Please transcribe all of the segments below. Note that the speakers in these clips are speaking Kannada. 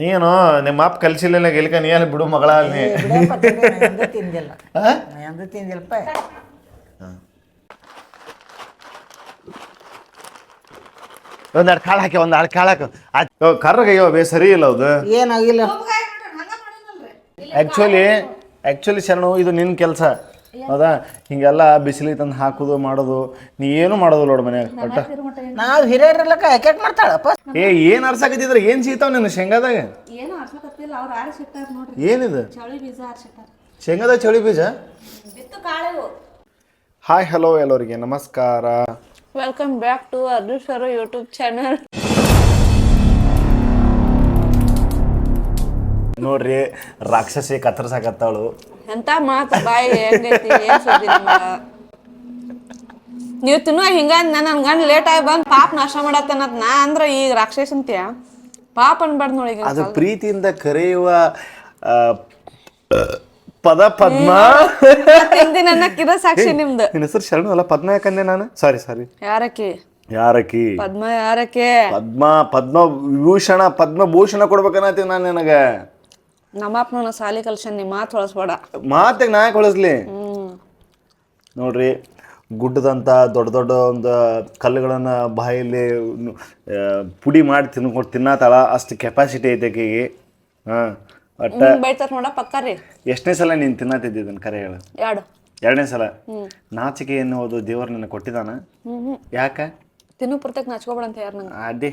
ನೀನು ನಿಮ್ಮ ಅಪ್ಪ ಕಲ್ಸಿಲ್ಲ ಗೆಲ್ಕ ನೀ ಅಲ್ಲಿ ಬಿಡು ಮಗಳ ಅಲ್ಲಿ. ಬಿಡಪ್ಪ ತಿಂದೆ, ನಾ ಎಂದೂ ತಿಂದಿಲ್ಲ. ಆ? ನಾ ಎಂದೂ ತಿಂದಿಲ್ಲಪ್ಪ. ಒಂದೆರಡು ಕಾಳು ಹಾಕಿ ಒಂದ್ ಎರಡು ಕಾಳು ಹಾಕಿ. ಕರ್ರಗಯ್ಯೋ ಬೇ ಸರಿ ಇಲ್ಲ ಅದು. ಏನಾಗಿಲ್ಲ. ಆ್ಯಕ್ಚುಲಿ ಆ್ಯಕ್ಚುಲಿ ಶರಣು ಇದು ನಿನ್ನ ಕೆಲಸ. ಹೌದಾ ಹಿಂಗೆಲ್ಲ ಬಿಸಿಲಿಗೆ ತಂದು ಹಾಕೋದು ಮಾಡೋದು. ನೀ ಏನು ಮಾಡೋದು ನೋಡು ಮನ್ಯಾಗ? ಒಟ್ಟ? ನಾವು ಹಿರಿಯರಲ್ಲ ಯಾಕೆ ಮಾಡ್ತಾಳಪ್ಪ? ಏ ಏನು ಅರ್ಸಾಕತ್ತಿದ್ರೆ ಏನು ಸಿಗ್ತಾವ ನಿನ್ನ ಶೇಂಗಾದಾಗ? ಏನು ಅರ್ಸಕತ್ತಿಲ್ಲ ಅವ್ರು ಆರಿಸಿಟ್ಟಾರ ನೋಡ್ರಿ. ಏನಿದು? ಚಳಿ ಬೀಜ ಆರಿಸಿಟ್ಟಾರ ಶೇಂಗಾದ ಚಳಿ ಬೀಜ? ಬಿತ್ತು ಕಾಳೆವು. ಹಾಯ್ ಹಲೋ ಎಲ್ಲರಿಗೆ. ನಮಸ್ಕಾರ. Welcome back to Arjun YouTube channel ನೋಡ್ರಿ ರಾಕ್ಷಸಿ ಕತ್ತರ್ಸಾಕತ್ತಾಳು. ಎಂತ ಮಾತು ಬಾಯಿ ಹೆಂಗೈತಿ ಏನ್ ಸುದ್ದಿ ನಿಮ್ಗ? ನೀವ್ ತಿನ್ನುವ ಹಿಂಗ ನನ್ನ ಗಂಡ ಲೇಟ್ ಆಗಿ ಬಂದ್ ಪಾಪ ನಾಶ ಮಾಡತ್ತನತ್ ನಾ ಅಂದ್ರ ಈ ರಾಕ್ಷಸ ಅಂತೀಯ. ಪಾಪ ಅನ್ಬಾರ್ದು ನೋಡಿ ಈಗ ಅದು ಪ್ರೀತಿಯಿಂದ ಕರೆಯುವ ಆ, ಪದ ಪದ್ಮ. ನನ್ನ ಕಿರ ಸಾಕ್ಷಿ ನಿಮ್ದು. ನಿನ್ನ ಹೆಸರು ಶರಣು ಅಲ್ಲ ಪದ್ಮ ಯಾಕಂದೆ ನಾನು? ಸಾರಿ ಸಾರಿ ಯಾರಕ್ಕೆ? ಯಾರಕಿ ಪದ್ಮ ಯಾರಕ್ಕೆ? ಪದ್ಮ ಪದ್ಮ ವಿಭೂಷಣ ಪದ್ಮಭೂಷಣ ಕೊಡ್ಬೇಕನ್ನತ್ತೀನಿ ನಾನು ನಿನಗೆ. ನಮ್ಮಪ್ಪ ನನ್ನ ಸಾಲಿ ಕಲ್ಸನ್ ನೀ ಮಾತು ಹೊಳಸ್ಬೇಡ. ಮಾತಿಗೆ ನಾ ಯಾಕೆ ಹೊಳಸ್ಲಿ? ನೋಡ್ರಿ ಗುಡ್ಡದಂಥ ದೊಡ್ಡ ದೊಡ್ಡ ಒಂದು ಕಲ್ಲುಗಳನ್ನ ಬಾಯಲ್ಲಿ ಆ, ಪುಡಿ ಮಾಡಿ ತಿನ್ಕೊಂಡು ತಿನ್ನತ್ತಾಳ ಅಷ್ಟು ಕೆಪಾಸಿಟಿ ಐತೆ ಆಕೆಗೆ. ಹಾಂ ಒಟ್ಟ ಬೈತಾರ ನೋಡ ಪಕ್ಕ ರೀ. ಎಷ್ಟನೇ ಸಲ ನೀನು ತಿನ್ನತ್ತಿದ್ದನ್ ಕರೆ ಹೇಳು. ಎರಡು. ಎರಡನೇ ಸಲ? ನಾಚಿಕೆ ಎನ್ನುವುದು ದೇವರು ನನಗೆ ಕೊಟ್ಟಿದ್ದಾನ? ಯಾಕ? ತಿನ್ನು ಪುರ್ತಕ್ ನಾಚ್ಕೋಬೇಡ ಅಂತ ಯಾರು ನಂಗೆ? ಅದೇ.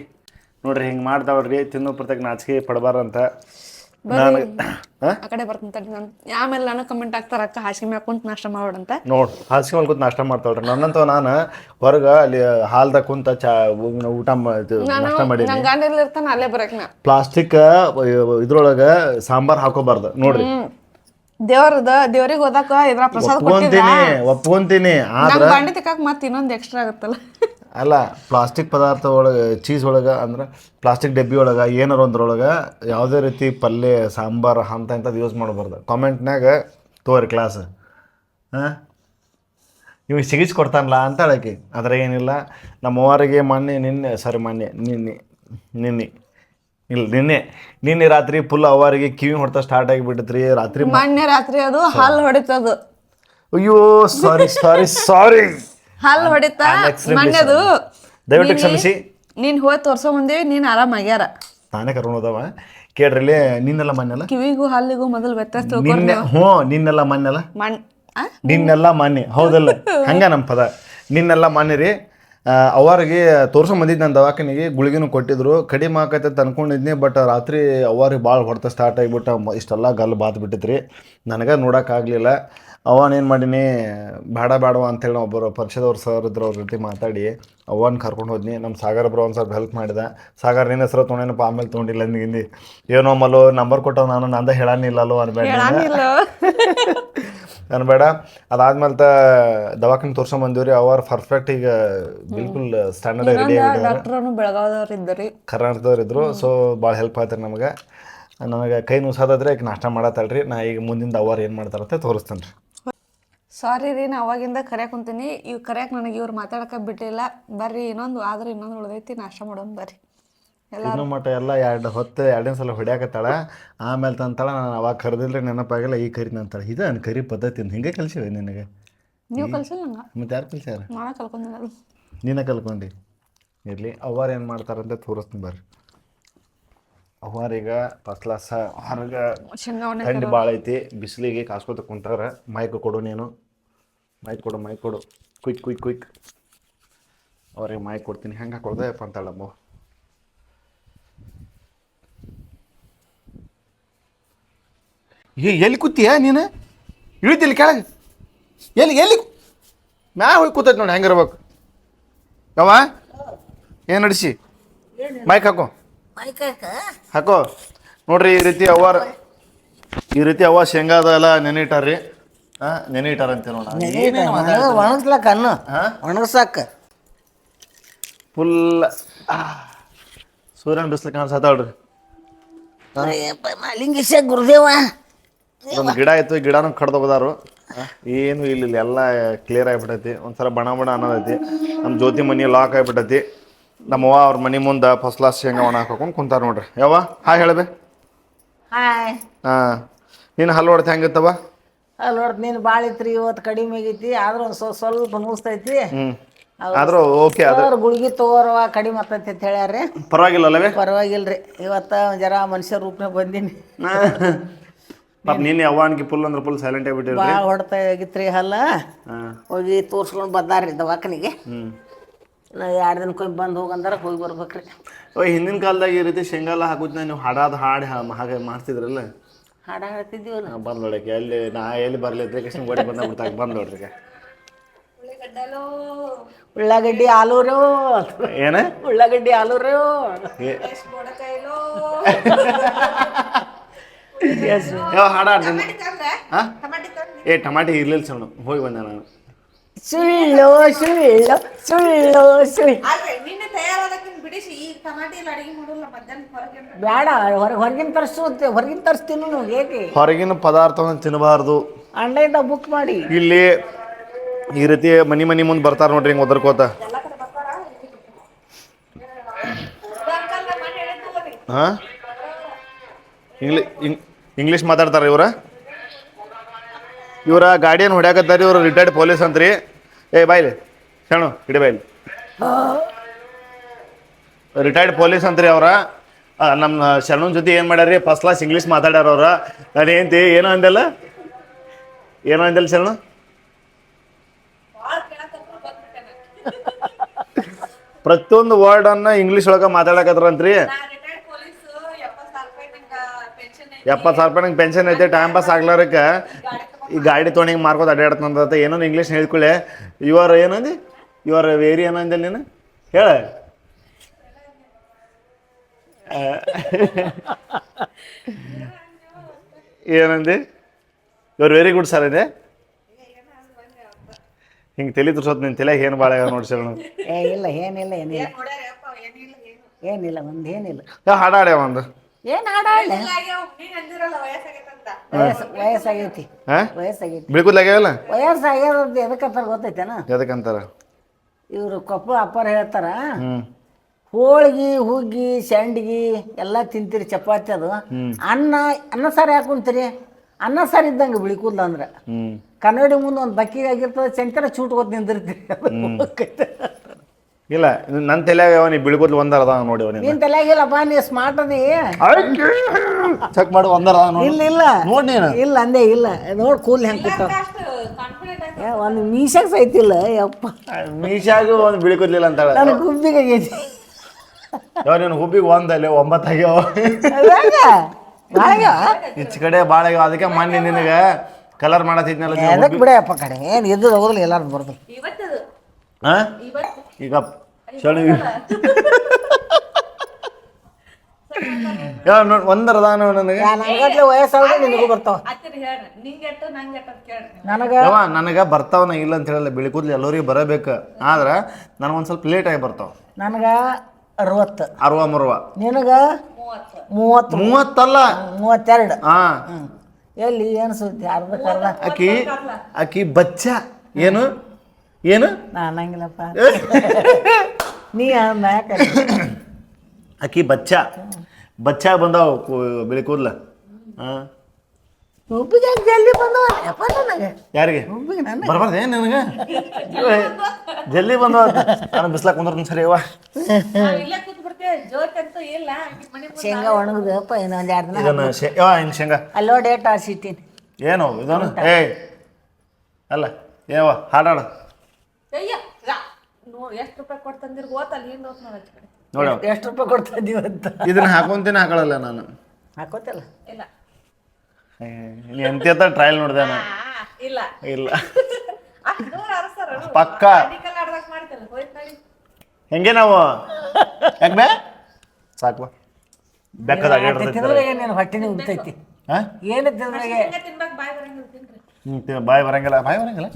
ನೋಡ್ರಿ ಹಿಂಗೆ ಮಾಡ್ತಾವ್ರಿ ತಿನ್ನೋ ಪ್ರತ್ಯೇಕ ನಾಚಿಕೆ ಪಡಬಾರಂತ ನಾನು ಹಾಂ? ಆ ಕಡೆ ಬರ್ತೀನಿ ತಡಿ ನಾನು. ಆಮೇಲೆ ನಾನು ಕಮೆಂಟ್ ಆಗ್ತಾರ ಅಕ್ಕ ಹಾಸಿಗೆ ಮ್ಯಾಗ ಕುಂತ ನಾಷ್ಟ ಮಾಡೋಣಂತ ನೋಡ್ ಹಾಸಿಗೆ ಮೇಲೆ ಕೂತ್ ನಾಷ್ಟ ಮಾಡ್ತಾವ್ರಿ ನನ್ನಂತ ನಾನು ಹೊರಗ ಅಲ್ಲಿ ಹಾಲ್ದಾಗ ಕುಂತ ಚಾ ಊಟ ಮಾ- ಇದು ನಾಷ್ಟ ಮಾಡಿ ನನ್ ಗಂಡ ಎಲ್ಲಿ ಇರ್ತಾನ ಅಲ್ಲೇ ಬರಕ್ ನಾ. ಪ್ಲಾಸ್ಟಿಕ್ ಇದ್ರೊಳಗ ಸಾಂಬಾರ್ ಹಾಕೋಬಾರ್ದು. ನೋಡ್ರಿ. ದೇವ್ರದ ದೇವ್ರಿಗೆ ಹೋದಾಕ ಇದ್ರ ಪ್ರಸಾದ ಕೊಟ್ಟಿದ್ರ ಒಪ್ಕೊಂತೀನಿ ಒಪ್ಕೊಂತೀನಿ. ಆದ್ರ ನಂಗ್ ಬಾಂಡೆ ತಿಕ್ಕಾಕ ಮತ್ತೆ ಇನ್ನೊಂದು ಎಕ್ಸ್ಟ್ರಾ ಆಗುತ್ತಲ್ಲ. ಅಲ್ಲ ಪ್ಲಾಸ್ಟಿಕ್ ಪದಾರ್ಥ ಒಳಗೆ ಚೀಸ್ ಒಳಗೆ ಅಂದ್ರೆ ಪ್ಲಾಸ್ಟಿಕ್ ಡಬ್ಬಿ ಒಳಗೆ ಏನಾರು ಒಂದ್ರೊಳಗೆ ಯಾವುದೇ ರೀತಿ ಪಲ್ಯ ಸಾಂಬಾರು ಅಂತ ಇಂಥದ್ದು ಯೂಸ್ ಮಾಡಬಾರ್ದು. ಕಾಮೆಂಟ್ನಾಗ ತೋರಿ ಕ್ಲಾಸ್ ಹಾಂ? ಇವಾಗ ಸಿಗಿಸ್ ಕೊಡ್ತಾನಲ್ಲ ಅಂತ ಹೇಳಕ್ಕೆ ಆದರೆ ಏನಿಲ್ಲ ನಮ್ಮ ಅವ್ವರಿಗೆ ಮೊನ್ನೆ ನಿನ್ನೆ ಸಾರಿ ಮೊನ್ನೆ ನಿನ್ನೆ ನಿನ್ನೆ ಇಲ್ಲ ನಿನ್ನೆ ನಿನ್ನೆ ರಾತ್ರಿ ಫುಲ್ ಅವರಿಗೆ ಕಿವಿ ಹೊಡ್ತಾ ಸ್ಟಾರ್ಟ್ ಆಗಿಬಿಟ್ಟತ್ರಿ ರಾತ್ರಿ ಮೊನ್ನೆ ರಾತ್ರಿ ಅದು ಹಾಲು ಹೊಡಿತದು. ಅಯ್ಯೋ ಸಾರಿ ಸಾರಿ ಸಾರಿ ಹಲ್ ಹೊಡಿತ? extremely ಮೊನ್ನೆದು ದಯವಿಟ್ಟು ಕ್ಷಮಿಸಿ. ನೀನ್ ಹೋಗಿ ತೋರ್ಸೋ ಮುಂದೆ ನೀನ್ ಆರಾಮಾಗ್ಯಾರ ನಾನೇ ಕರ್ಕೊಂಡು ಹೋದವ. ಕೇಳ್ರಿ ನಿನ್ನೆಲ್ಲ ಮೊನ್ನೆಲ್ಲ? ಕಿವಿಗೂ ಹಲ್ಲಿಗೂ ಮೊದಲು ವ್ಯತ್ಯಾಸ ನಿನ್ನೆ. ಹ್ಞೂ ನಿನ್ನೆಲ್ಲ ಮೊನ್ನೆಲ್ಲ? ಮಣ್ ಆ? ನಿನ್ನೆಲ್ಲ ಮಾನ್ಯ. ಹೌದಲ್ಲ. ಹಂಗ ನಮ್ಮ ಪದ. ನಿನ್ನೆಲ್ಲ ಮಾನ್ಯ ರೀ. ಆ, ಅವರಿಗೆ ತೋರ್ಸೋ ಬಂದಿದ್ದು ನನ್ನ ದವಾಖಾನಿಗೆ ಗುಳಿಗೆನೂ ಕೊಟ್ಟಿದ್ರು. ಕಡಿಮೆ ಆಕೈತೆ ಅಂತ ಅನ್ಕೊಂಡಿದ್ನಿ ಬಟ್ ರಾತ್ರಿ ಅವರಿಗೆ ಭಾಳ ಹೊಡೆತ ಸ್ಟಾರ್ಟ್ ಆಗಿಬಿಟ್ಟು. ಇಷ್ಟೆಲ್ಲ ಗಲ್ಲು ಬಾತ್ ಬಿಟ್ಟಿತ್ರಿ. ನನಗೆ ನೋಡೋಕ್ಕಾಗಲಿಲ್ಲ ಅವನೇನು ಮಾಡೀನಿ ಬೇಡ ಬೇಡವ ಅಂತೇಳಿ ಒಬ್ಬರು ಪರಿಚಯದವ್ರು ಸರ್ ಇದ್ರ ಅವ್ರ ಜೊತೆ ಮಾತಾಡಿ ಅವನ್ ಕರ್ಕೊಂಡು ಹೋದ್ನಿ. ನಮ್ಮ ಸಾಗರ್ ಬ್ರೋ ಒಂದು ಸ್ವಲ್ಪ ಹೆಲ್ಪ್ ಮಾಡಿದೆ. ಸಾಗರ್ ನಿನ್ನ ಹೆಸರು ತೊಗೊಂಡೇನಪ್ಪ? ಆಮೇಲೆ ತೊಗೊಂಡಿಲ್ಲ ಅಂದಿಗಿಂದಿ ಏನೋ ಮಲ್ಲೋ ನಂಬರ್ ಕೊಟ್ಟವ ನಾನು ನಂದ ಹೇಳಾನಿಲ್ಲಲ್ಲೋ ಅನ್ಬೇಡ ಅನ್ಬೇಡ. ಅದಾದ್ಮೇಲೆ ತ ದವಾಖಾನೆ ತೋರ್ಸೋ ಬಂದಿವ್ರಿ. ಅವರ್ ಪರ್ಫೆಕ್ಟ್ ಈಗ ಬಿಲ್ಕುಲ್ ಸ್ಟ್ಯಾಂಡರ್ಡ್ ರೆಡಿ ಆಗಿದ್ದಾರೆ ಡಾಕ್ಟ್ರನು ಬೆಳಗಾವದವ್ರು ಇದ್ದರಿ. ಕರ್ನಾಟಕದವ್ರು ಇದ್ರು. ಸೊ ಭಾಳ ಹೆಲ್ಪ್ ಆಯ್ತಾರೆ ನಮಗೆ. ನನಗೆ ಕೈ ನುಸಾದ್ರೆ ಈಗ ನಾಷ್ಟ ಮಾಡತ್ತಲ್ರಿ. ನಾ ಈಗ ಮುಂದಿನ ಅವರ್ ಏನು ಮಾಡ್ತಾರಂತ ತೋರಿಸ್ತೇನೆ ರೀ ಸಾರಿ ರೀ ನಾ ಅವಾಗಿಂದ ಕರ್ಯಾಕ್ ಕುಂತೀನಿ. ಇವ್ ಕರ್ಯಾಕ್ ನನಗೆ ಇವ್ರು ಮಾತಾಡಕ ಬಿಟ್ಟಿಲ್ಲ. ಬರ್ರಿ ಇನ್ನೊಂದು ಆದ್ರೆ ಇನ್ನೊಂದು ಉಳ್ದೈತಿ ನಾಷ್ಟ ಮಾಡೋಣ ಬರ್ರಿ. ಇನ್ನೂ ಮಟ್ಟ ಎಲ್ಲ ಎರಡು ಹೊತ್ತು ಎರಡನೇ ಸಲ ಹೊಡ್ಯಾಕತ್ತಾಳ. ಆಮೇಲೆ ತಂತಾಳ ನಾನು ಅವಾಗ ಕರೆದಿಲ್ರಿ ನೆನಪಾಗಿಲ್ಲ ಈ ಕರಿ ಅಂತಾಳೆ ಇದು ನನ್ನ ಕರಿ ಪದ್ಧತಿ ಅಂತ ಹಿಂಗೆ ಕಲಿಸಿವೆ ನಿನಗೆ? ನೀವು ಕಲ್ಸಿಲ್ಲ ನಂಗೆ ಮತ್ತೆ ಯಾರು ಕಲಿಸ್ಯಾರ? ನಾನು ಕಲ್ಕೊಂಡಿಲ್ಲ ನೀನೇ ಕಲ್ಕೊಂಡು. ಇರಲಿ ಅವ್ವಾರು ಏನು ಮಾಡ್ತಾರಂತ ತೋರಿಸ್ತೀನಿ ಬರ್ರಿ. ಅವ್ವಾರೀಗ ಫಸ್ಟ್ ಹೊರಗೆ ಶೇಂಗಾವಣ್ಣೆ ಥಂಡಿ ಭಾಳ ಐತಿ ಬಿಸಿಲಿಗೆ ಕಾಸ್ಕೊತ ಕುಂತಾರ. ಮೈಕ್ ಕೊಡು ನೀನು. ಮೈಕ್ ಕೊಡು ಮೈಕ್ ಕೊಡು. ಕ್ವಿಕ್ ಕ್ವಿಕ್ ಕ್ವಿಕ್ ಅವ್ರಿಗೆ ಮೈಕ್ ಕೊಡ್ತೀನಿ. ಹೆಂಗೆ ಹಾಕೊಳ್ದೆಪ್ಪ ಅಂತಾಳಮ್ಮ ಏ ಎಲ್ಲಿ ಕೂತೀಯ ನೀನು? ಇಳಿತಿಲ್ಲ ಕೆಳಗೆ. ಎಲ್ಲಿ ಎಲ್ಲಿ ಮ್ಯಾ ಹೋಗಿ ಕೂತೈತೆ ನೋಡಿ ಹೆಂಗಿರ್ಬೇಕು ಯಾವ ಏನು ನಡೆಸಿ? ಮೈಕ್ ಹಾಕೋ. ಹಾಕೋ? ನೋಡ್ರಿ ಈ ರೀತಿ ಅವ್ವಾರ ಈ ರೀತಿ ಅವ್ವ ಶೇಂಗಾದ ಎಲ್ಲ ನೆನೆ ಇಟ್ಟಾರ್ರಿ ಹಾ ನೆನೆ ಇಟ್ಟಾರ ಅಂತ ಒಣಗಿಸ್ಲಾಕ ಅನ್ನ ಒಣಗಿಸಾಕ? ಫುಲ್ ಸೂರ್ಯನ ಬಿಸಿಲು ಕಾಣಿಸತ್ತಾಳ್ರಿ ಲಿಂಗೇಶ ಗುರುದೇವ? ಒಂದು ಗಿಡ ಇತ್ತು ಗಿಡನೂ ಕಡ್ದೋಗದಾರು ಏನು ಇಲ್ಲ ಇಲ್ಲಿ ಎಲ್ಲ ಕ್ಲಿಯರ್ ಆಗಿಬಿಟ್ಟೈತಿ. ಒಂಥರ ಬಣ ಬಣ ಅನ್ನೋದೈತಿ. ನಮ್ಮ ಜ್ಯೋತಿ ಮನಿ ಲಾಕ್ ಆಗಿಬಿಟ್ಟೈತಿ. ನಮ್ಮವ್ವ ಅವ್ರ ಮನೆ ಮುಂದೆ ಫಸ್ಟ್ ಕ್ಲಾಸ್ ಶೇಂಗಾ ಒಣ ಹಾಕೊಂಡು ಕುಂತಾರ ನೋಡ್ರಿ. ಯಾವ ಹಾಯ್ ಹೇಳ್ಬೇ. ಹಾಯ್. ಹಾಂ. ನೀನು ಹಲ್ಲು ಹೊಡ್ತ ಹೆಂಗಿತ್ತವ ಅಲ್ಲಿ ನೋಡ್ತ ನೀನು ಭಾಳ ಐತ್ರಿ ಇವತ್ತು ಕಡಿಮೆ ಆಗೈತಿ ಆದ್ರೂ ಒಂದು ಸ್ವಲ್ಪ ಸ್ವಲ್ಪ ನುಸ್ತೈತಿ ಹ್ಞೂ ಆದರೂ ಓಕೆ ಗುಳಿಗೆ ತಗೋರವ ಕಡಿಮೆ ಆಗ್ತೈತಿ ಅಂತ ಹೇಳ್ಯಾರ್ರಿ. ಪರವಾಗಿಲ್ಲ ಅಲ್ಲವೇ ಪರವಾಗಿಲ್ರಿ. ಇವತ್ತ ಜರ ಮನುಷ್ಯ ರೂಪನಾಗ ಬಂದೀನಿ. ಪಾಪ ನೀನು ಅವ್ವಾನ್ಗೆ ಫುಲ್ ಅಂದ್ರೆ ಫುಲ್ ಸೈಲೆಂಟ್ ಆಗಿಬಿಟ್ಟಿರಿ ಭಾಳ ಹೊಡ್ತಾ ಆಗಿತ್ರಿ ಹಲ್ಲ. ಹೋಗಿ ತೋರ್ಸ್ಕೊಂಡು ಬಂದಾರ್ರಿ ದವಾಖಾನಿಗೆ. ಎರಡು ದಿನಕ್ಕೊಮ್ಮೆ ಬಂದು ಹೋಗಂದಾರ ಹೋಗಿ ಬರ್ಬೇಕ್ರಿ. ಓ ಹಿಂದಿನ ಕಾಲದಾಗ ಈ ರೀತಿ ಶೇಂಗಾಲ ಹಾಕುತ್ತ ನೀವು ಹಾಡಾದ ಹಾಡು ಹಾಗೆ ಮಾಡ್ತಿದ್ರಲ್ಲ? ಹಾಡ ನಾವು ಬಂದ್ ನೋಡಕ್ಕೆ ಎಲ್ಲಿ ನಾ ಎಲ್ಲಿ ಬರ್ಲಿ ಕೃಷ್ಣ ಗೋಡಿ ಬಂದ ಬಿಡ್ತಾಗ ಬಂದ್ ನೋಡ್ರಿ ಉಳ್ಳಾಗಡ್ಡಿ ಆಲೂರು. ಏನ? ಉಳ್ಳಾಗಡ್ಡಿ ಆಲೂರು. ಯಾವ ಹಾಡ ಹಾಡ್ತೀನಿ ಹಾ? ಏ ಟಮಾಟಿ ಇರ್ಲಿಲ್ಲ ಸಣ್ಣ ಹೋಗಿ ಬಂದೆ ನಾನು. ಸುಳ್ಳು ಸುಳ್ಳು ಸುಳ್ಳು ಸುಳ್ಳು. ನಿನ್ನೆ ತಯಾರಾದಕ್ಕಿಂತ ಬಿಡಿಸಿ ಈಗ ಟಮಾಟಿ ಎಲ್ಲ ಅಡಿಗೆ ಮಾಡಲ್ಲ ಮಧ್ಯಾಹ್ನ ಹೊರಗೆ ಬೇಡ. ಹೊರ ಹೊರಗಿನ ತರಿಸು ಹೊರಗಿನ ತರಿಸ್ತೀನಿ ನಾವು ಏಕೆ ಹೊರಗಿನ ಪದಾರ್ಥವನ್ನು ತಿನ್ನಬಾರ್ದು. ಆನ್ಲೈನ್ದಾಗ ಬುಕ್ ಮಾಡಿ. ಇಲ್ಲಿ ಈ ರೀತಿ ಮನಿ ಮನಿ ಮುಂದೆ ಬರ್ತಾರ ನೋಡ್ರಿ ಹಿಂಗೆ ಒದರ್ಕೋತ. ಹಾ? ಇಂಗ್ಲಿ ಇಂಗ್- ಇಂಗ್ಲೀಷ್ ಮಾತಾಡ್ತಾರ ಇವ್ರ? ಇವರ ಗಾಡಿಯನ್ನು ಹೊಡ್ಯಾಕತ್ತಾರ ಇವರು ರಿಟೈರ್ಡ್ ಪೊಲೀಸ್ ಅಂತ್ರಿ. ಏ ಬಾಯ್ಲಿ ಶರಣು ಇಡಿ ಬಾಯ್ಲಿ. ರಿಟೈರ್ಡ್ ಪೊಲೀಸ್ ಅಂತ್ರಿ ಅವ್ರ. ನಮ್ಮ ಶರಣನ್ ಜೊತೆ ಏನು ಮಾಡ್ಯಾರಿ ಫಸ್ಟ್ ಕ್ಲಾಸ್ ಇಂಗ್ಲೀಷ್ ಮಾತಾಡ್ಯಾರ ಅವ್ರ. ನಾನು ಏನಂತಿ ಏನೋ ಅಂದಲ್ಲ ಏನೋ ಅಂದಲ್ಲ ಶರಣು? ಪ್ರತಿಯೊಂದು ವರ್ಡನ್ನ ಇಂಗ್ಲೀಷ್ ಒಳಗ ಮಾತಾಡಕತ್ರಂತ್ರಿ. ಎಪ್ಪತ್ತು ಸಾವಿರ ರೂಪಾಯಿ ನಂಗೆ ಪೆನ್ಷನ್ ಐತೆ. ಟೈಮ್ ಪಾಸ್ ಆಗ್ಲಾರಕ್ಕೆ. ಈ ಗಾಡಿ ತೊಗೊಂಡು ಮಾರ್ಕೋತ ಅಡ್ಡಾಡ್ತಂತ ಏನೋ ಇಂಗ್ಲೀಷ್ ಹೇಳ್ಕೊಳ್ಳೆ ಇವರ್ ಏನಂದಿ? ಇವರ್ ವೇರಿ ಏನಂದಿಲ್ಲ ನೀನು? ಹೇಳ. ಏನಂದಿ? ಯುವರ್ ವೆರಿ ಗುಡ್ ಸರ್ ಇದೆ. ಹಿಂಗೆ ತಲೆ ತುರ್ಸೋದು ನಿನ್ನ ತಲೆ ಏನು ಭಾಳ ನೋಡಿ ಸರ್ ಏ ಇಲ್ಲ ಏನಿಲ್ಲ ಏನಿಲ್ಲ. ಏನಿಲ್ಲ ಒಂದು ಏನಿಲ್ಲ. ಹಾಡಾಡ್ಯಾವ ಹಾಡಾಡ್ಯ ಒಂದು. ಏನು ವಯಸ್ಸು ವಯಸ್ಸಾಗೈತಿ. ಹಾಂ? ವಯಸ್ಸಾಗೈತಿ. ಬೀಳ್ಕೂದ್ಲಾಗ್ಯಾವಲ್ಲ? ವಯಸ್ಸಾಗ್ಯದ ಎದಕ್ಕಂತಾರ ಗೊತ್ತೈತೇನ? ಎದಕ್ಕಂತಾರ? ಇವರು ಕೊಪ್ಪಳ ಅಪ್ಪಾರ ಹೇಳ್ತಾರ ಹ್ಞೂ ಹೋಳ್ಗಿ ಹುಗ್ಗಿ ಸಂಡ್ಗಿ ಎಲ್ಲ ತಿಂತೀರಿ ಚಪಾತಿ ಅದು. ಅನ್ನ ಅನ್ನ ಸಾರು ಯಾಕೆ ಕುಂತೀರಿ ಅನ್ನ ಸಾರು ಇದ್ದಂಗೆ ಬಿಳಿ ಕೂದ್ಲ ಅಂದ್ರೆ ಕನ್ನಡಿ ಮುಂದೆ ಒಂದು ಬಕ್ಕಿಗೆ ಆಗಿರ್ತದೆ ಚಂಕರ ಚೂಟ್ಕೊತ್ ನಿಂದಿರ್ತೀರಿ ಇಲ್ಲ ನನ್ನ ತಲೆಯಾಗ ನೀ ಬೀಳ್ಕೂದ್ಲು ಒಂದರ ಅದಾವ ನೋಡಿ ಅವನಿ ನಿನ್ ತಲೆಯಾಗಿಲ್ಲಪ್ಪ ನೀ ಸ್ಮಾರ್ಟ್ ಅದಿ. ಚೆಕ್ ಮಾಡು ಒಂದರ ಅದ ನೋಡಿ. ಇಲ್ಲ ಇಲ್ಲ. ನೋಡಿ ನೀನು. ಇಲ್ಲ ಅಂದೇ ಇಲ್ಲ. ನೋಡಿ ಕೂಲ್ ಹೆಂಗ್ ಒಂದು ಮೀಸಾಗ ಸೈತಿಲ್ಲ ಯಪ್ಪ. ಮೀಶಾಗ ಒಂದು ಬೀಳ್ಕೂದ್ಲಿಲ್ಲ ಅಂತ ನನ್ನ ಗುಬ್ಬಿಗೆ ಆಗೈತಿ. ಯಾವ ನೀನು ಹುಬ್ಬಿಗೆ ಒಂದಲ್ಲಿ ಒಂಬತ್ತು ಆಗ್ಯಾವ. ಈಚ ಕಡೆ ಭಾಳ ಆಗ್ಯಾವ ಅದಕ್ಕೆ ಮೊನ್ನೆ ನಿನಗೆ ಕಲರ್ ಮಾಡತ್ತಿದ್ನಲ್ಲ ಬಿಡಪ್ಪ ಕಡೆ? ಏನು ಎದ್ದು ಹೋಗಲ್ಲ ಎಲ್ಲಾರು ಬರ್ದು ಹಾಂ ಈಗ ಶನಿ ಯಾವ ನೋಡಿ ಒಂದರ ದಾನ ನನಗೆ? ನನಗತ್ಲೆ ವಯಸ್ಸಾದ್ರೆ ನಿನಗೂ ಬರ್ತಾವ. ನನಗ? ಯಾವ ನನಗೆ ಬರ್ತಾವ ನಾ ಇಲ್ಲ ಅಂತ ಹೇಳಲ್ಲ. ಬೀಳ್ಕೂದ್ಲಿ ಎಲ್ಲರಿಗೂ ಬರಬೇಕು. ಆದ್ರೆ ನನಗೊಂದು ಸ್ವಲ್ಪ ಲೇಟ್ ಆಗಿ ಬರ್ತಾವ. ನನಗ ಅರವತ್ತು. ಅರವ ಮರವ ನಿನಗ ಮೂವತ್ತು. ಮೂವತ್ತಲ್ಲ? ಮೂವತ್ತೆರಡು. ಹಾ ಎಲ್ಲಿ ಏನು ಸುದ್ದಿ? ಅರ್ಧ ಆಕಿ ಅಕ್ಕಿ ಬಚ್ಚ. ಏನು? ಏನು? ನಾ ಅನ್ನಂಗಿಲ್ಲಪ್ಪ. ನೀ ಆಕಿ ಬಚ್ಚ. ಬಚ್ಚ ಬಂದಾವ ಬಿಳಿ ಕೂದ್ಲ. ಹಾ ಜಲ್ದಿ ಬಂದವ. ಯಪ್ಪ ನನಗೆ. ಯಾರಿಗೆ? ಬರ್ಬಾರ್ದು ಏನು ನನಗೆ? ಜಲ್ದಿ ಬಂದವ ನಾನು ಬಿಸ್ಲಾಕ್ ಕುಂದ್ರ ಸರಿ ಅವ್ವ. ಶೇಂಗಾ ಒಣಗುದಪ್ಪ ಇನ್ನೊಂದು ಎರಡು ದಿನ ಇದನ್ನ ಶೇ ಯಾವ ಇನ್ನು ಶೇಂಗಾ? ಅಲ್ಲೋ ಡೇಟ್ ಆರ್ಸಿಟ್ಟಿನಿ. ಏನು ಇದನ್ನು? ಏಯ್. ಅಲ್ಲ ಏವ ಹಾಡಾಡ. ಅಯ್ಯ ಯಾ, ನೋಡ್ ಎಷ್ಟು ರೂಪಾಯಿ ಕೊಡ್ತಂದಿರ್ ಕಡೆ. ನೋಡ. ಎಷ್ಟು ರೂಪಾಯಿ ಕೊಡ್ತಾ ಇದೀವಿ ಅಂತ. ಇದನ್ನ ಹಾಕೊಂತೀನಿ ಹಾಕೊಳ್ಳಲ್ಲ ನಾನು. ಹಾಕೋತಿಲ್ಲ. ಇಲ್ಲ. ಎಂತ ಟ್ರಯಲ್ ನೋಡಿದೆ ನಾನು ಆ, ಇಲ್ಲ. ಇಲ್ಲ. ಅಷ್ಟ್ ದೂರ ಅರಸರ ಪಕ್ಕ. ಮೆಡಿಕಲ್ ಆಡ್ದಾಗ ಮಾಡ್ತಲ್ಲ ಹೋಯ್ತು ನಡಿ. ಹೆಂಗೆ ನಾವು? ಯಾಕೆ ಬೇ? ಸಾಕು ಬಾ. ಬೆಕ್ಕದ ತಿಂದ್ರೆ ಏನು ಹೊಟ್ಟೆನೇ ಹಾಂ ಏನು ತಿಂದ್ರಾಗೆ ಹಿಂಗೆ ತಿನ್ಬೇಕು ಬಾಯ್ ಬರಂಗಿಲ್ಲ ತಿನ್ರಿ. ಹ್ಞೂ ಬಾಯ್ ಬರಂಗಿಲ್ಲ ಬಾಯ್ ಬರಂಗಿಲ್ಲ.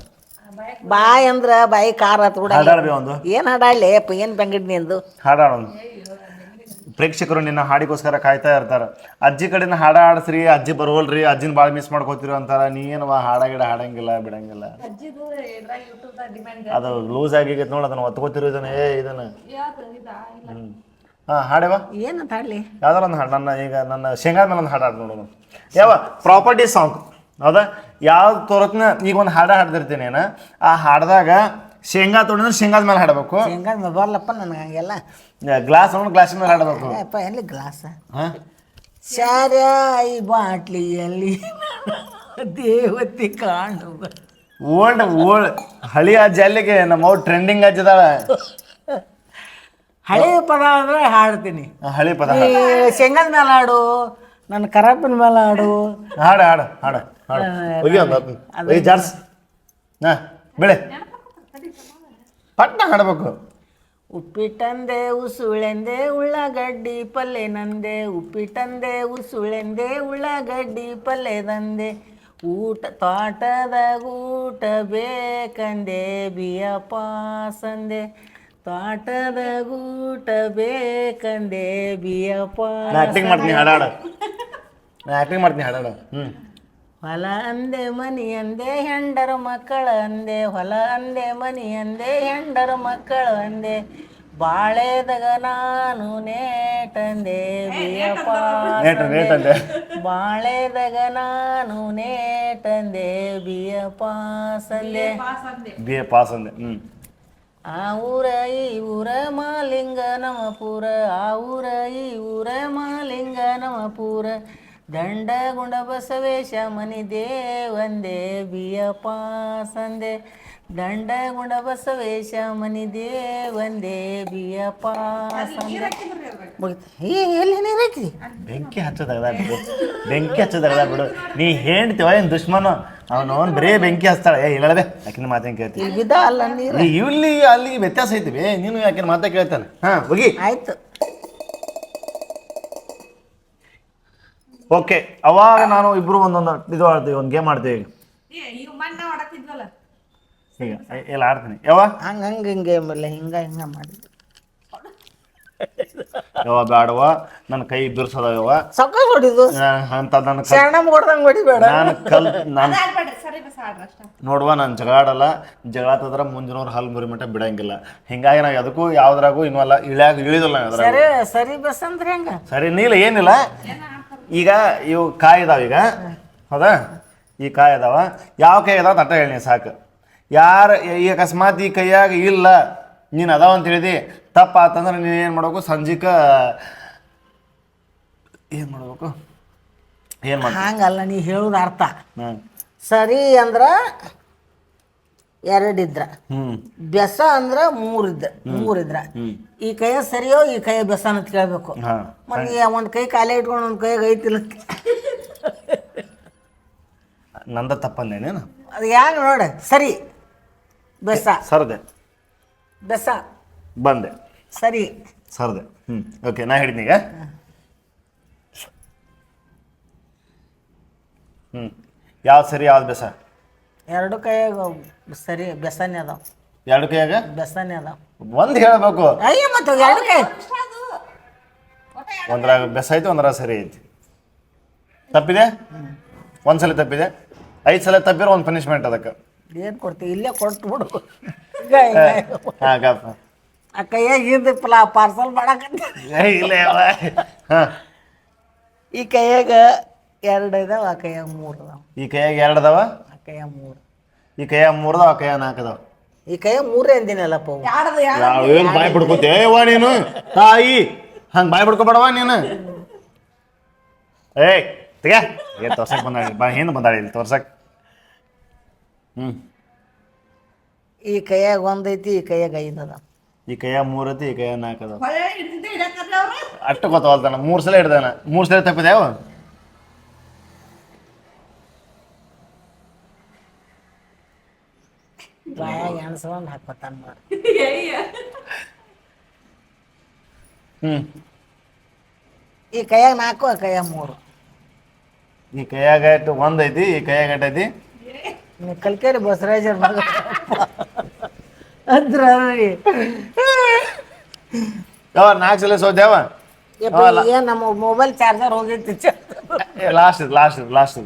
ಬಾಯಿ ಅಂದ್ರ ಬಾಯಿ ಕಾರ್ ಹತ್ ಬಿಡ. ಏನ್ ಒಂದು. ಏನು ಹಾಡಾಡ್ಲಿ? ಅಪ್ಪ ಏನು ಬೆಂಗಡ್ನಿ ಹಾಡಾಡೋದು ಹಾಡಾಡ ಒಂದು. ಪ್ರೇಕ್ಷಕರು ನಿನ್ನ ಹಾಡಿಗೋಸ್ಕರ ಕಾಯ್ತಾ ಇರ್ತಾರ. ಅಜ್ಜಿ ಕಡೆನ ಹಾಡ ಆಡ್ಸ್ರಿ ಅಜ್ಜಿ ಬರೋಲ್ರಿ ಅಜ್ಜಿನ ಭಾಳ ಮಿಸ್ ಮಾಡ್ಕೋತೀರಿ ಅಂತಾರ. ನೀ ಏನವ ಹಾಡ ಗಿಡ ಹಾಡಂಗಿಲ್ಲ ಬಿಡಂಗಿಲ್ಲ. ಅದು ಲೂಸ್ ಆಗಿಗೈತೆ ನೋಡಿ ಅದನ್ನ ಒತ್ಕೋತಿರೋ ಇದನ್ನ. ಏ ಇದನ್ನ. ಹಾಂ ಹಾಡೇವಾ ಏನಂತ ಹಾಡ್ಲಿ? ಯಾವ್ದಾರ ಒಂದು ಹಾಡು. ನನ್ನ ಈಗ ನನ್ನ ಶೇಂಗಾದ ಮೇಲೆ ಒಂದು ಹಾಡು ಹಾಡು ನೋಡೋಣ. ಯಾವ ಪ್ರಾಪರ್ಟಿ ಸಾಂಗ್ ಹೌದಾ? ಯಾವ ತೋರತ್ನ? ಈಗ ಒಂದು ಹಾಡ ಹಾಡ್ದಿರ್ತೀನಿ ನಾನು. ಆ ಹಾಡ್ದಾಗ ಶೇಂಗಾ ತೊಗೊಂಡ್ರೆ ಶೇಂಗಾದ ಮೇಲೆ ಹಾಡಬೇಕು. ಹೆಂಗ ಅಪ್ಪ ನನಗೆ ಹಂಗೆಲ್ಲ. ಗ್ಲಾಸ್ ತೊಗೊಂಡು ಗ್ಲಾಸ್ ಮೇಲೆ ಹಾಡಬೇಕು. ಅಪ್ಪ ಎಲ್ಲಿ ಗ್ಲಾಸ? ಹಾಂ? ಶಾರಾಯಿ ಬಾಟ್ಲಿಯಲ್ಲಿ ದೇವತೆ ಕಾಣುವ ಓಲ್ಡ್ ಓಲ್ಡ್ ಹಳಿ ಅಜ್ಜ ಅಲ್ಲಿಗೆ ನಮ್ಮ ಅವ್ರು ಟ್ರೆಂಡಿಂಗ್ ಹಚ್ಚಿದಾಳ ಹಳೆ ಪದ ಅಂದ್ರೆ ಹಾಡ್ತೀನಿ. ಹಳಿ ಪದ. ಈ ಶೇಂಗಾದ ಮೇಲೆ ಹಾಡು ನನ್ನ ಕರಪ್ಪಿನ ಮೇಲೆ ಹಾಡು. ಹಾಡು ಹಾಡು ಹಾಡು. ಹಾಡು. ಹೋಗಿ ಒಂದು ಜಾರ್ಸ್. ಹಾಂ ಬೆಳೆ. ಪಟ್ಟ ಹಾಡಬೇಕು. ಉಪ್ಪಿಟ್ಟಂದೆ ಉಸುಳೆಂದೆ ಉಳ್ಳಾಗಡ್ಡಿ ಪಲ್ಲೆ ನಂದೆ. ಉಪ್ಪಿಟ್ಟಂದೆ ಉಸುಳೆಂದೆ ಉಳ್ಳಾಗಡ್ಡಿ ಪಲ್ಲೆ ನಂದೆ. ಊಟ ತೋಟದಾಗ ಊಟ ಬೇಕಂದೆ ಬಿಯಪ್ಪ ಸಂದೆ ತೋಟದಾಗ ಊಟ ಬೇಕಂದೆ ಬಿಯಪ್ಪ ನಾ ಆ್ಯಕ್ಟಿಂಗ್ ಮಾಡ್ತೀನಿ ಹಾಡು ಹಾಡು. ನಾ ಆ್ಯಕ್ಟಿಂಗ್ ಮಾಡ್ತೀನಿ ಹಾಡು ಹಾಡು. ಹ್ಞೂ ಹೊಲ ಅಂದೆ ಮನಿ ಅಂದೆ ಹೆಂಡರ ಮಕ್ಕಳ ಅಂದೆ ಹೊಲ ಅಂದೆ ಮನಿ ಅಂದೆ ಹೆಂಡರ ಮಕ್ಕಳ ಅಂದೆ. ಬಾಳೆದಗ ನಾನು ನೇಟಂದೆ ಬಿಯಪ್ಪ ಬಾಳೆದಗ ನೇಟ್ ಅಂದೆ ಬಾಳೆದಾಗ ನಾನು ನೇಟಂದೆ ಬಿಯಪ್ಪ ಸಂದೆ ಬಿ ಪಾಸಂದೆ ಪಾಸ್ ಹ್ಞೂ ಆ ಊರ ಈ ಊರ ಮಾಲಿಂಗ ನಮಪುರ ಆ ಊರ ಈ ಊರ ಮಾಲಿಂಗ ನಮಪುರ. ದಂಡಗುಂಡ ಬಸವೇಶ ಮನಿ ದೇವಂದೆ ಬಿಯಪ್ಪ ಸಂದೆ. ದಂಡಗುಂಡ ಬಸವೇಶ ಮನಿ ದೇವಂದೆ ಬಿಯಪ್ಪ ಸಂದೆ. ಏ ಎಲ್ಲಿ ನೀರು ಬೆಂಕಿ ಹಚ್ಚೋದಾಗ ಬಿಡು ಬೆಂಕಿ ಹಚ್ಚೋದಾಗ ಬಿಡು ನೀ ಹೇಳ್ತೀವ ಏನು ದುಶ್ಮನ? ಅವನು ಅವ್ನು ಬರೇ ಬೆಂಕಿ ಹಚ್ತಾಳೆ. ಏ ಹೇಳದೆ ಯಾಕಿನ ಮಾತೇನು ಕೇಳ್ತಿ? ಈಗ ಬಿದ್ದ ಅಲ್ಲ ನೀರು. ಇಲ್ಲಿ ಅಲ್ಲಿ ವ್ಯತ್ಯಾಸ ಐತಿವಿ ನೀನು ಯಾಕಿನ ಮಾತೇ ಕೇಳ್ತಾನೆ? ಹಾಂ ಹೋಗಿ. ಆಯ್ತು. ಓಕೆ ಅವಾಗ ನಾನು ಇಬ್ರು ಒಂದೊಂದು ಇದು ಆಡ್ತೀವಿ ಒಂದು ಗೇಮ್ ಆಡ್ತೀವಿ ಈಗ. ಎಲ್ಲ ಆಡ್ತೀನಿ. ಯಾವ ಹಂಗ ಹಂಗ ಹಿಂಗೆ ಅಲ್ಲಿ ಹಿಂಗೆ ಹಿಂಗೆ ಮಾಡಿ ಯಾವ ಬ್ಯಾಡವ ನನ್ನ ಕೈ ಬಿರ್ಸದ ಯಾವ ಸೊಕ್ಕ ಹೊಡಿದು. ಅಂತ ನನ್ನ ಕಲ್ ಶರಣ ಹೊಡಿಬೇಡ. ನಾನು ಕಲ್ ನಾನು ನೋಡುವ ನಾನು ಜಗಳ ಆಡಲ್ಲ. ಜಗಳ ತದ್ರ ಮುಂಜಿನವ್ರು ಹಲ್ ಮುರಿ ಮಟ್ಟ ಬಿಡಂಗಿಲ್ಲ. ಹಿಂಗಾಗಿ ನಾವು ಅದಕ್ಕೂ ಯಾವ್ದ್ರಾಗೂ ಇನ್ವಲ್ಲ ಇಳಿಯಾಗ ಇಳಿದಿಲ್ಲ ನಾವು ಸರಿ ಸರಿ ಬಸ್ ಅಂದ್ರೆ ಹೆಂಗ? ಸರಿ ನೀಲ ಏನಿಲ್ಲ. ಈಗ ಇವು ಕಾಯಿ ಇದಾವ ಈಗ. ಹೌದಾ? ಈ ಕಾಯಿ ಅದಾವ ಯಾವ ಕೈ ಅದಾವ ತಟ್ಟ ಹೇಳಿ ಸಾಕು. ಯಾರು ಈ ಅಕಸ್ಮಾತ್ ಈ ಕೈಯಾಗ ಇಲ್ಲ ನೀನು ಅದಾವ ಅಂತ ಹೇಳಿದಿ ತಪ್ಪ ಆತಂದ್ರೆ ನೀನು ಏನು ಮಾಡಬೇಕು? ಸಂಜಿಕ ಏನು ಮಾಡಬೇಕು? ಏನು ಮಾಡ್ಬೇಕು ಹಂಗಲ್ಲ ನೀ ಹೇಳೋದು ಅರ್ಥ. ಸರಿ ಅಂದ್ರ ಎರಡಿದ್ರ. ಬೆಸ ಅಂದ್ರ ಮೂರಿದ್ರ ಮೂರಿದ್ರ. ಈ ಕೈ ಸರಿಯೋ ಈ ಕೈ ಬೆಸ ಅಂತ ಕೇಳ್ಬೇಕು. ಹಾಂ. ಮತ್ತೆ ಒಂದ್ ಕೈ ಕಾಲೇ ಇಟ್ಕೊಂಡು ಒಂದ್ ಕೈಗೆ ಐತಿಲ್ಲ ನಂದ ತಪ್ಪಂದೇನೇನು ಅದು ಯಾಕೆ ನೋಡ ಸರಿ. ಬೆಸ. ಸರದೆ. ಬೆಸ. ಬಂದೆ. ಸರಿ. ಸರದೆ. ಹ್ಮ್ ಓಕೆ ನಾ ಹಿಡಿದೀನಿ ಈಗ? ಹ್ಞೂ ಯಾವ್ದು ಸರಿ ಯಾವ್ದು ಬೆಸ? ಎರಡು ಕೈಯಾಗ ಸರಿ ಬೆಸನೇ ಅದಾವ. ಎರಡು ಕೈಯಾಗ? ಬೆಸನೇ ಅದಾವ. ಒಂದು ಹೇಳಬೇಕು. ಅಯ್ಯ ಮತ್ತೆ ಎರಡು ಕೈ ಒಂದ್ರಾಗ ಬೆಸ ಐತಿ ಒಂದ್ರಾಗ ಸರಿ ಐತಿ. ತಪ್ಪಿದೆ? ಒಂದ್ಸಲ ತಪ್ಪಿದೆ? ಐದು ಸಲ ತಪ್ಪಿರೋ ಒಂದು ಪನಿಷ್ಮೆಂಟ್ ಅದಕ್ಕೆ. ಏನ್ ಕೊಡ್ತೀವಿ ಇಲ್ಲೇ ಕೊಟ್ಟು ಬಿಡು. ಹಾಂ ಗಪ್ಪ. ಆ ಕೈಯಾಗ ಹಿಂದೆ ಪ್ಲಾ ಪಾರ್ಸಲ್ ಮಾಡಕಂತ ಏ, ಇಲ್ಲ ಹಾಂ. ಈ ಕೈಯಾಗ ಎರಡು ಇದಾವ ಆ ಕೈಯಾಗ ಮೂರು ಅದಾವ ಈ ಕೈಯಾಗ ಎರಡು ಅದಾವ? ಆ ಕೈಯಾಗ ಮೂರು. ಈ ಕೈಯ ಮೂರ್ದ ಆ ಕೈಯ ನಾಲ್ಕು ಅದಾವ ಈ ಕೈಯಾಗ ಮೂರೇ ಅಂದಿನಲ್ಲಪ್ಪ ಅವು. ಏನು ಬಾಯ್ ಬಿಡ್ಕೋತಿ? ಏವ ನೀನು? ತಾಯಿ ಹಂಗೆ ಬಾಯ್ ಬಿಡ್ಕೋಬೇಡವ ನೀನು? ಏಯ್ ತೆಗ. ಏನು ತೋರ್ಸಕ್ ಬಂದಾಳಿ ಬಾ ಏನು ಬಂದಾಳಿ ಇಲ್ಲಿ? ತೋರ್ಸಕ್. ಹ್ಞೂ ಈ ಕೈಯಾಗ ಒಂದೈತಿ ಈ ಕೈಯಾಗ ಐದು ಈ ಕೈಯ ಮೂರು ಐತಿ ಈ ಕೈಯಾಗ ನಾಲ್ಕು ಅದಾವ ಅಷ್ಟು ಗೊತ್ತವಲ್ತಾನ ಮೂರು ಸಲ ಹಿಡ್ದಾನ ಮೂರ್ ಸಲ ತಪ್ಪಿದೆ ಎಣಸ್ಕೊಂಡು ಹಾಕೋತಾನ ನೋಡಿ. ಹ್ಞೂ ಈ ಕೈಯಾಗ ನಾಲ್ಕು ಆ ಕೈಯಾಗ ಮೂರು. ಈ ಕೈಯಾಗ ಇಟ್ಟು ಒಂದು ಐತಿ ಈ ಕೈಯಾಗ ಐತಿ. ನೀ ಕಲ್ಕೇರಿ ಬಸವರಾಜರ ಮಗ. ಅಂದ್ರ ಯಾವ ನಾಲ್ಕು ಸಲ ಸೋದ್ಯಾವ ಏನ್ ನಮ್ಮ ಮೊಬೈಲ್ ಚಾರ್ಜರ್ ಹೋಗಿತ್ತು ಲಾಸ್ಟ್ ಇದು ಲಾಸ್ಟ್ ಇದು ಲಾಸ್ಟ್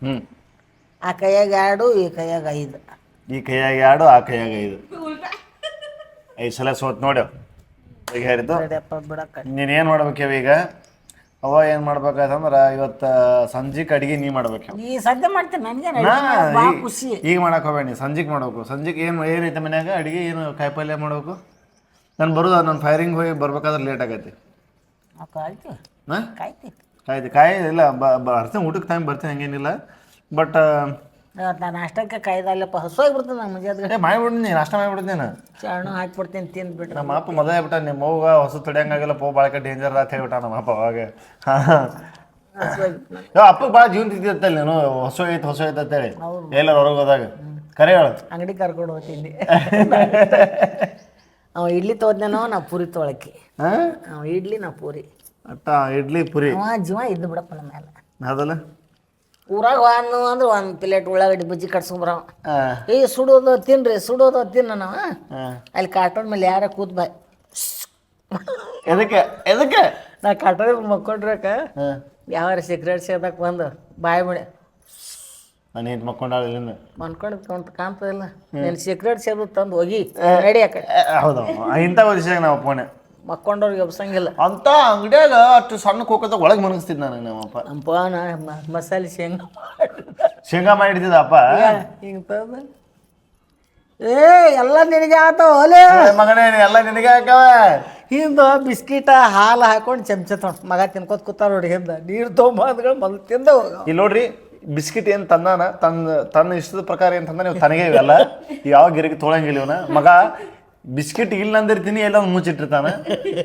ಹ್ಞೂ ಆ ಕೈಯಾಗ ಎರಡು ಈ ಕೈಯಾಗ ಐದು. ಈ ಕೈಯಾಗ ಎರಡು ಆ ಕೈಯಾಗ ಐದು. ಐದು ಸಲ ಸೋತ್ ನೋಡ್ಯಾವ ಬಿಡಕ್ಕ. ನೀನು ಏನು ಮಾಡ್ಬೇಕೇವ ಈಗ? ಅವ ಏನು ಮಾಡ್ಬೇಕಾಯ್ತಂದ್ರೆ ಇವತ್ತು ಸಂಜೆಗೆ ಅಡಿಗೆ ನೀ ಮಾಡ್ಬೇಕು ಈ ಸದ್ಯ ಮಾಡ್ತೀನಿ ನನಗೆ ನಾ ಖುಷಿ. ಈಗ ಮಾಡಕ್ ಹೋಗ್ಬೇಡಿ ಸಂಜೆಗೆ ಮಾಡ್ಬೇಕು. ಸಂಜೆಗೆ ಏನು ಏನೈತೆ ಮನ್ಯಾಗ? ಅಡಿಗೆ ಏನು ಕಾಯಿಪಲ್ಯ ಮಾಡ್ಬೇಕು? ನಾನು ಬರೋದು ನಾನು ಫೈರಿಂಗ್ ಹೋಗಿ ಬರ್ಬೇಕಾದ್ರೆ ಲೇಟ್ ಆಗೈತಿ. ಕಾಯ್ತಿ. ಹಾಂ? ಕಾಯ್ತಿ. ಕಾಯ್ದು ಕಾಯಿ ಇಲ್ಲ ಬರ್ತೀನಿ ಊಟಕ್ಕೆ ಟೈಮ್ ಬರ್ತೀನಿ ಹಂಗೇನಿಲ್ಲ. ಬಟ್ ನಾಷ್ಟಕ್ಕೆ ನಾನು ಅಷ್ಟಕ್ಕೆ ಕಾಯ್ದಲ್ಲಪ್ಪ ಹಸುವಾಗಿ ಬಿಡ್ತೀನಿ ನಾನು ಮುಂಜಾನೆ. ಮಾಡಿಬಿಡ್ತೀನಿ ನಾಷ್ಟ ಮಾಡಿಬಿಡ್ತೀನಿ ಚಣ್ಣು ಹಾಕ್ಬಿಡ್ತೀನಿ ತಿಂದ್ಬಿಟ್ಟು ನಮ್ಮ ಅಪ್ಪ ಮದುವೆ ಆಗ್ಬಿಟ್ಟ ನಿಮ್ಮ ಅವ್ಗ ಹೊಸ ತಡಿಯಂಗಾಗಿಲ್ಲ ಪೋ ಬಾಳಕ ಡೇಂಜರ್ ಅಂತ ಹೇಳ್ಬಿಟ್ಟ ನಮ್ಮ ಅಪ್ಪ ಅವಾಗ. ಯೋ ಅಪ್ಪ ಭಾಳ ಜೀವನ ತಿಂತಿರ್ತಲ್ಲ ನೀನು ಹೊಸ ಐತೆ ಹೊಸ ಐತೆ ಅಂತೇಳಿ. ಎಲ್ಲರೂ ಹೊರಗೆ ಹೋದಾಗ. ಕರೆ ಹೇಳು ಅಂಗಡಿ ಕರ್ಕೊಂಡು ಹೋಗ್ತೀನಿ ಅವ ಇಡ್ಲಿ ತೊಗೊಂಡೇನೋ ನಾ ಪೂರಿ ತೊಳಕಿ ಹಾಂ? ಅವ ಇಡ್ಲಿ ನಾ ಪೂರಿ. ಅಟ್ಟ ಇಡ್ಲಿ ಪುರಿ. ಅವ ಜೀವ ಇದ್ದು ಬಿಡಪ್ಪ ನಮ್ಮ ಮೇಲೆ ಅದಲ್ಲ? ಊರಾಗ ಒಂದು ಅಂದ್ರೆ ಒಂದು ಪ್ಲೇಟ್ ಉಳ್ಳಾಗಡ್ಡಿ ಬಜ್ಜಿ ಕಟ್ಸ್ಕೊಂಬರವ ಏಯ್ ಏ ಸುಡೋದು ತಿನ್ರಿ ಸುಡೋದು ತಿನ್ನ ನಾವು ಅಲ್ಲಿ ಕಾರ್ಟೂನ್ ಮೇಲೆ ಯಾರ ಕೂತ್ ಬಾಯ್ ಎದಕ್ಕೆ? ಎದಕ್ಕೆ? ನಾ ಕಾರ್ಟೂನ್ ಮಕ್ಕೊಂಡ್ರಕ ಯಾವ ಯಾವಾರ ಸಿಗರೇಟ್ ಸೇದಕ್ಕೆ ಬಂದು ಬಾಯ್ ಬಿಡಿ ನಾನು ಏನು ಮಕ್ಕೊಂಡಾಳ ಇಲ್ಲಿಂದ. ಮನ್ಕೊಂಡು ಕಾಣ್ತ ಕಾಣ್ತದಿಲ್ಲ. ನೀನು ಸಿಗರೇಟ್ ಸೇದು ತಂದು ಹೋಗಿ ರೆಡಿ ಆಕಡೆ. ಕಡೆ ಹೌದು ಇಂಥ ವಿಷಯ ನಾವು ಫೋನೆ ಮಕ್ಕೊಂಡವ್ರಿಗೆ ಎಬ್ಸಂಗಿಲ್ಲ ಅಂತ ಅಂಗಡಿಯಾಗ ಅಷ್ಟು ಸಣ್ಣ ಕೋಕದ ಒಳಗೆ ಮನಗಿಸ್ತಿದ್ ನಾನು ನಮ್ಮಪ್ಪ. ನಮ್ಮಪ್ಪ ನಾ ಮ- ಮಸಾಲೆ ಶೇಂಗಾ ಶೇಂಗಾ ಮಾಡಿದ್ದ ಅಪ್ಪ ಹಿಂಗೆ ತಂದು ಏ ಎಲ್ಲ ನಿನಗೆ ಆತಾವ ಒಲೆ ಮಗನೇ ಎಲ್ಲ ನಿನಗೆ ಹಾಕವ ಹಿಂದ ಬಿಸ್ಕಿಟ ಹಾಲು ಹಾಕೊಂಡು ಚಮಚ ತೊಗೊಂಡು ಮಗ ತಿನ್ಕೋತ ಕೂತಾರ ನೋಡಿ ಹಿಂದ. ನೀರು ತೊಗೊಂಬಂದ್ಗಳು ಮೊದಲು ತಿಂದ ಇಲ್ಲಿ ನೋಡ್ರಿ ಬಿಸ್ಕಿಟ್ ಏನು ತಂದಾನ? ತನ್ನ ತನ್ನ ಇಷ್ಟದ ಪ್ರಕಾರ ಏನು ತಂದ ನೀವು ತನಗೆ ಇವೆಲ್ಲ. ಯಾವ ಗಿರಿಗೆ ತೊಳಂಗಿಲ್ಲ ಇವನ. ಮಗ ಬಿಸ್ಕಿಟ್ ಇಲ್ಲ ಅಂದಿರ್ತೀನಿ ಎಲ್ಲ ಮುಚ್ಚಿಟ್ಟಿರ್ತಾನೆ.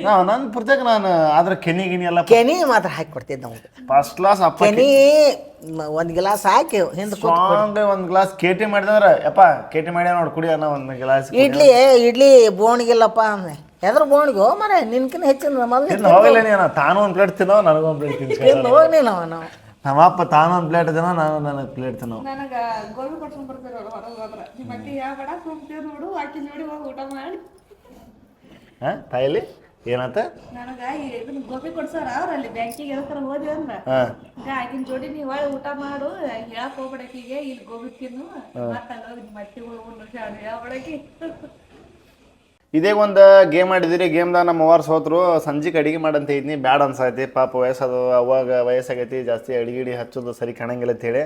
ನಾ ನನ್ನ ಪುರ್ತಕ ನಾನು ಆದ್ರೆ ಕೆನಿ ಗಿನಿ ಎಲ್ಲ ಕೆನಿ ಮಾತ್ರ ಹಾಕಿ ಕೊಡ್ತಿದ್ದ ಫಸ್ಟ್ ಕ್ಲಾಸ್ ಅಪ್ಪ ಕೆನಿ ಒಂದು ಗ್ಲಾಸ್ ಹಾಕಿ ಹಿಂದೆ ಸ್ಟ್ರಾಂಗ್ ಒಂದು ಗ್ಲಾಸ್ ಕೇಟಿ ಮಾಡಿದಂದ್ರೆ ಯಪ್ಪ ಕೇಟಿ ಮಾಡ್ಯ ನೋಡಿ ಕುಡಿಯ ಒಂದು ಗ್ಲಾಸ್ ಇಡ್ಲಿ ಇಡ್ಲಿ ಬೋಣಿಗಿಲ್ಲಪ್ಪ ಅಂದೆ ಎದ್ರ ಬೋಣಿಗೆ ಮರ ನಿನ್ಕಿನ ಹೆಚ್ಚಿನ ಮೊದಲು ಹೋಗಲ್ಲ ನೀನು ತಾನು ಒಂದು ಪ್ಲೇಟ್ ತಿನ್ನೋ ನನಗೊಂದು ಪ್ಲೇಟ್ ತಿಂದು ಹೋಗಿ ನಾವು ನಾವು. ನಮ್ಮ ತಾನೊಂದು ಪ್ಲೇಟ್ ಜನ ನಾನು ನನಗೆ ಪ್ಲೇಟ್ ತಿನ್ನೋ ನನಗೆ ಗೋಬಿ ಬರ್ತಾರ ಬರ್ತೀರಲ್ಲ ಹೊರಗೆ ಹೋದ್ರೆ. ನಿಮ್ಮ ಅಕ್ಕಿ ಯಾವ ಬೇಡ ಸುಮ್ತೀವಿ ನೋಡು ಅಕ್ಕಿ ನೋಡಿ ಹೋಗಿ ಊಟ ಮಾಡಿ. ಹಾಂ ತಾಯಿಲಿ ಏನಂತ? ನನಗೆ ಇದನ್ನ ಗೋಬಿ ಕೊಡ್ಸಾರ ಅವ್ರಲ್ಲಿ ಬ್ಯಾಂಕಿಗೆ ಎದಕ್ಕಾರ ಹೋದ್ವಿ ಅಂದ್ರ. ಈಗ ಆಗಿನ ಜೋಡಿ ನೀವು ಒಳ್ಳೆ ಊಟ ಮಾಡು ಹೇಳಕ್ ಹೋಗ್ಬೇಡಕಿಗೆ ಇಲ್ಲಿ ಗೋಬಿ ತಿನ್ನು ಮತ್ತೆ ಅಲ್ಲಿ ಹೋಗಿ ಮಟ್ಟಿಗಳು ಉಂಡು ಶಾಡು ಹೇಳ್ಬೇಡಕಿ ಇದೇ ಒಂದು ಗೇಮ್ ಆಡಿದಿರಿ ಗೇಮ್ದಾಗ ನಮ್ಮ ಅವ್ವಾರು ಹೋದ್ರು ಸಂಜೆಗೆ ಅಡಿಗೆ ಮಾಡಂತ ಇದ್ನಿ, ಬ್ಯಾಡ್ ಅನ್ಸೈತಿ ಪಾಪ ವಯಸ್ಸದು, ಅವಾಗ ವಯಸ್ಸಾಗೈತಿ, ಜಾಸ್ತಿ ಅಡಿಗಿಡಿ ಹಚ್ಚೋದು ಸರಿ ಕಾಣಂಗಿಲ್ಲ ಅಂತೇಳಿ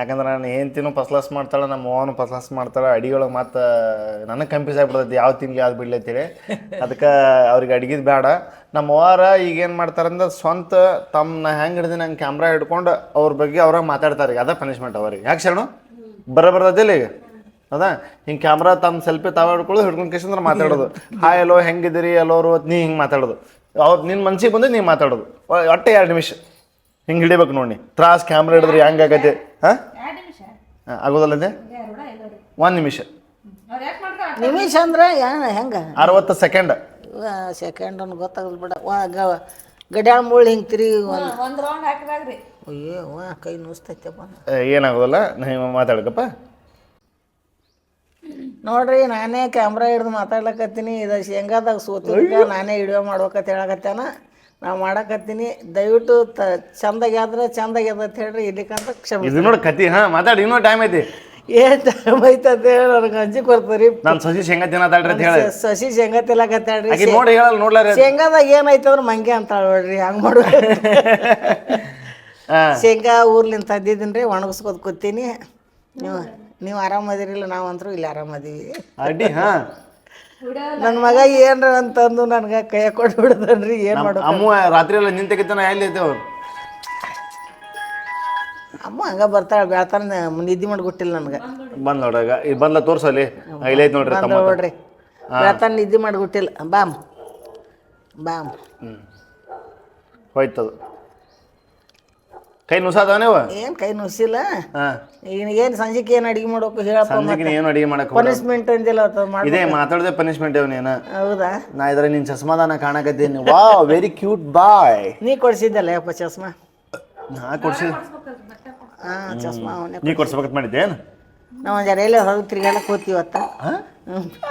ಯಾಕಂದ್ರೆ ನಾನು ಹೆಂಡ್ತಿನೂ ಪಸ್ಲಾಸ್ ಮಾಡ್ತಾಳೆ, ನಮ್ಮ ಅವನು ಫಸ್ಲಾಸ್ ಮಾಡ್ತಾಳೆ ಅಡಿಗೆಯೊಳಗೆ ಮತ್ತು ನನಗೆ ಕಂಪ್ಯೂಸ್ ಆಗಿಬಿಡ್ತೈತಿ, ಯಾವ ತಿನ್ಲಿ ಯಾವ್ದು ಬಿಡ್ಲಿ ಅಂತೇಳಿ ಅದಕ್ಕೆ ಅವ್ರಿಗೆ ಅಡಿಗೆದು ಬೇಡ ನಮ್ಮ ಅವ್ವಾರ ಈಗ ಏನು ಮಾಡ್ತಾರಂದ್ರೆ ಸ್ವಂತ ತಮ್ಮನ್ನ ಹೆಂಗೆ ಹಿಡ್ದು ನಂಗೆ ಕ್ಯಾಮ್ರಾ ಹಿಡ್ಕೊಂಡು ಅವ್ರ ಬಗ್ಗೆ ಅವ್ರಾಗ ಮಾತಾಡ್ತಾರೆ ಅದೇ ಪನಿಷ್ಮೆಂಟ್ ಅವ್ರಿಗೆ. ಯಾಕೆ ಶರಣು? ಬರ ಬರ್ತೈತಿಲ್ಲ ಈಗ? ಹೌದಾ ಹಿಂಗೆ ಕ್ಯಾಮ್ರಾ ತಮ್ಮ ಸೆಲ್ಫಿ ತಾವ ಹಿಡ್ಕೊಳ್ಳೋದು ಹಿಡ್ಕೊಂಡು ಕೇಸಂದ್ರೆ ಮಾತಾಡೋದು. ಹಾಯ್ ಎಲ್ಲೋ ಹೆಂಗಿದ್ದೀರಿ? ಎಲ್ಲೋರು ನೀ ಹಿಂಗೆ ಮಾತಾಡೋದು. ಅವ್ರು ನಿನ್ನ ಮನ್ಸಿಗೆ ಬಂದು ನೀ ಮಾತಾಡೋದು. ಒ- ಒಟ್ಟೆ ಎರಡು ನಿಮಿಷ. ಹಿಂಗೆ ಹಿಡಿಬೇಕು ನೋಡಿ. ತ್ರಾಸ್ ಕ್ಯಾಮ್ರಾ ಹಿಡಿದ್ರೆ ಹೆಂಗೆ ಆಗತ್ತೆ? ಹಾಂ? ಆಗೋದಲ್ಲದೆ ಒಂದು ನಿಮಿಷ. ನಿಮಿಷ ಅಂದ್ರೆ ಏನು ಹೆಂಗೆ? ಅರವತ್ತು ಸೆಕೆಂಡ್ ಸೆಕೆಂಡ್ ಅನ್ನು ಗೊತ್ತಾಗಲ್ಲ ಬಿಡ. ವ- ಗ- ಗಡ್ಯಾಳ ಮುಳ್ಳು ಹಿಂಗೆ ತಿರುಗಿ ಒಂದು ರೌಂಡ್ ಹಾಕಿದಾಗ್ರಿ. ಅಯ್ಯೋ ವಾ ಕೈ ನುಸ್ತೈತಪ್ಪ. ಏನಾಗೋದಲ್ಲ? ನೀವು ಮಾತಾಡಕಪ್ಪ. ನೋಡ್ರಿ ನಾನೇ ಕ್ಯಾಮ್ರಾ ಹಿಡ್ದು ಮಾತಾಡ್ಲಕತ್ತೀನಿ ಇದು ಶೇಂಗಾದಾಗ ಸೋತಿದ್ದೆ ನಾನೇ ವಿಡಿಯೋ ಮಾಡ್ಬೇಕಂತ ಹೇಳಕತ್ತೇನ. ನಾ ಮಾಡಕತ್ತೀನಿ ದಯವಿಟ್ಟು ತ ಚಂದಾಗ್ಯಾದ್ರೆ ಚಂದಾಗ್ಯದ ಅಂತ ಹೇಳ್ರಿ ಇಲ್ಲಿಕಂತ ಕ್ಷಮೆ ಇದು ನೋಡಿ ಕತಿ ಹಾಂ ಮಾತಾಡಿ ಇನ್ನೂ ಟೈಮ್ ಐತಿ. ಏನ್ ಟೈಮ್ ಅಂತ ಹೇಳಿ ನನಗೆ ಅಂಜಿ ಬರ್ತಾರಿ ನಾನು ಸಸಿ ಶೇಂಗಾ ತಿನ್ನತಾಳ್ರಿ ಅಂತ ಹೇಳಿ. ಸಸಿ ಶೇಂಗಾ ತಿನ್ನಕತ್ತಾಳ್ರಿ. ನೋಡಿ ಹೇಳಲ್ಲ ನೋಡ್ಲಾರ ಶೇಂಗಾದಾಗ ಏನೈತಂದ್ರೆ ಮಂಗೆ ಅಂತಾಳ ನೋಡ್ರಿ ಹಂಗೆ ಮಾಡು ಶೇಂಗಾ ಊರ್ಲಿಂದ ತಂದಿದ್ದೀನಿ ರೀ ಒಣಗಿಸ್ಕೊತ ಕೂತೀನಿ. ನೀವು ನೀವು ಆರಾಮದಿರಿಲ್ಲ ನಾವಂತರೂ ಇಲ್ಲಿ ಆರಾಮದೀವಿ ಅಡ್ಡಿ ಹಾ. ನನ್ನ ಮಗ ಏನ್ರ ಅಂತಂದು ನನಗೆ ಕೈ ಕೊಟ್ಟು ಬಿಡದನ್ರಿ ಏನು ಮಾಡು ಅಮ್ಮ ರಾತ್ರಿ ಎಲ್ಲ ನಿಂತ ಎಲ್ಲಿ ಅಮ್ಮ ಹಂಗ ಬರ್ತಾಳೆ ಬೆಳ್ತಾನೆ ನಿದ್ದೆ ಮಾಡಿಬಿಟ್ಟಿಲ್ಲ ನನಗೆ. ಬಂದ್ ನೋಡ್ರಿ ಈಗ ಬಂದ್ಲ ತೋರ್ಸಲ್ಲಿ ನೋಡ್ರಿ ತಮ್ಮ ನೋಡ್ರಿ. ಬೆಳ್ತಾನ ನಿದ್ದೆ ಮಾಡಿಬಿಟ್ಟಿಲ್ಲ ಬಾಮ್. ಬಾಮ್. ಹೋಯ್ತದು. ಕೈ ನುಸಾದವನೇ ಏನು ಕೈ ನುಸಿಲ್ಲ? ಏನು ಸಂಜೆಗೆ ಏನು ಅಡಿಗೆ ಮಾಡೋಕೆ ಹೇಳಪ್ಪ ಸಂಜೆಗೆ ಏನು ಅಡಿಗೆ ಮಾಡಕ್ ಪನಿಶ್ಮೆಂಟ್ ಪನಿಷ್ಮೆಂಟ್ ಅಂದಿಲ್ಲ ಇದೇ ಮಾತಾಡದೆ ಪನಿಷ್ಮೆಂಟ್ ಹೌದಾ? ನಾ ಇದ್ರ ನಿನ್ ಚಸ್ಮಾದಾನ ಕಾಣಕತ್ತೀನಿ. ವಾ ವೆರಿ ಕ್ಯೂಟ್ ಬಾಯ್ ನೀ ಕೊಡ್ಸಿದ್ದಲ್ಲ ಯಪ್ಪ ಚಸ್ಮಾ? ನಾ ಕೊಡ್ಸಿ ಹಾಂ ಚಸ್ಮಾ ಅವನೇ ನೀ ಕೊಡ್ಸ್ಬೇಕಂತ ಮಾಡಿದ್ದೇನು ನಾವು ಜರ ಎಲ್ಲೇ ಹೊರಗೆ ತಿರ್ಗಾಡಕ್ಕೆ ಹೋಗ್ತೀವತ್ತ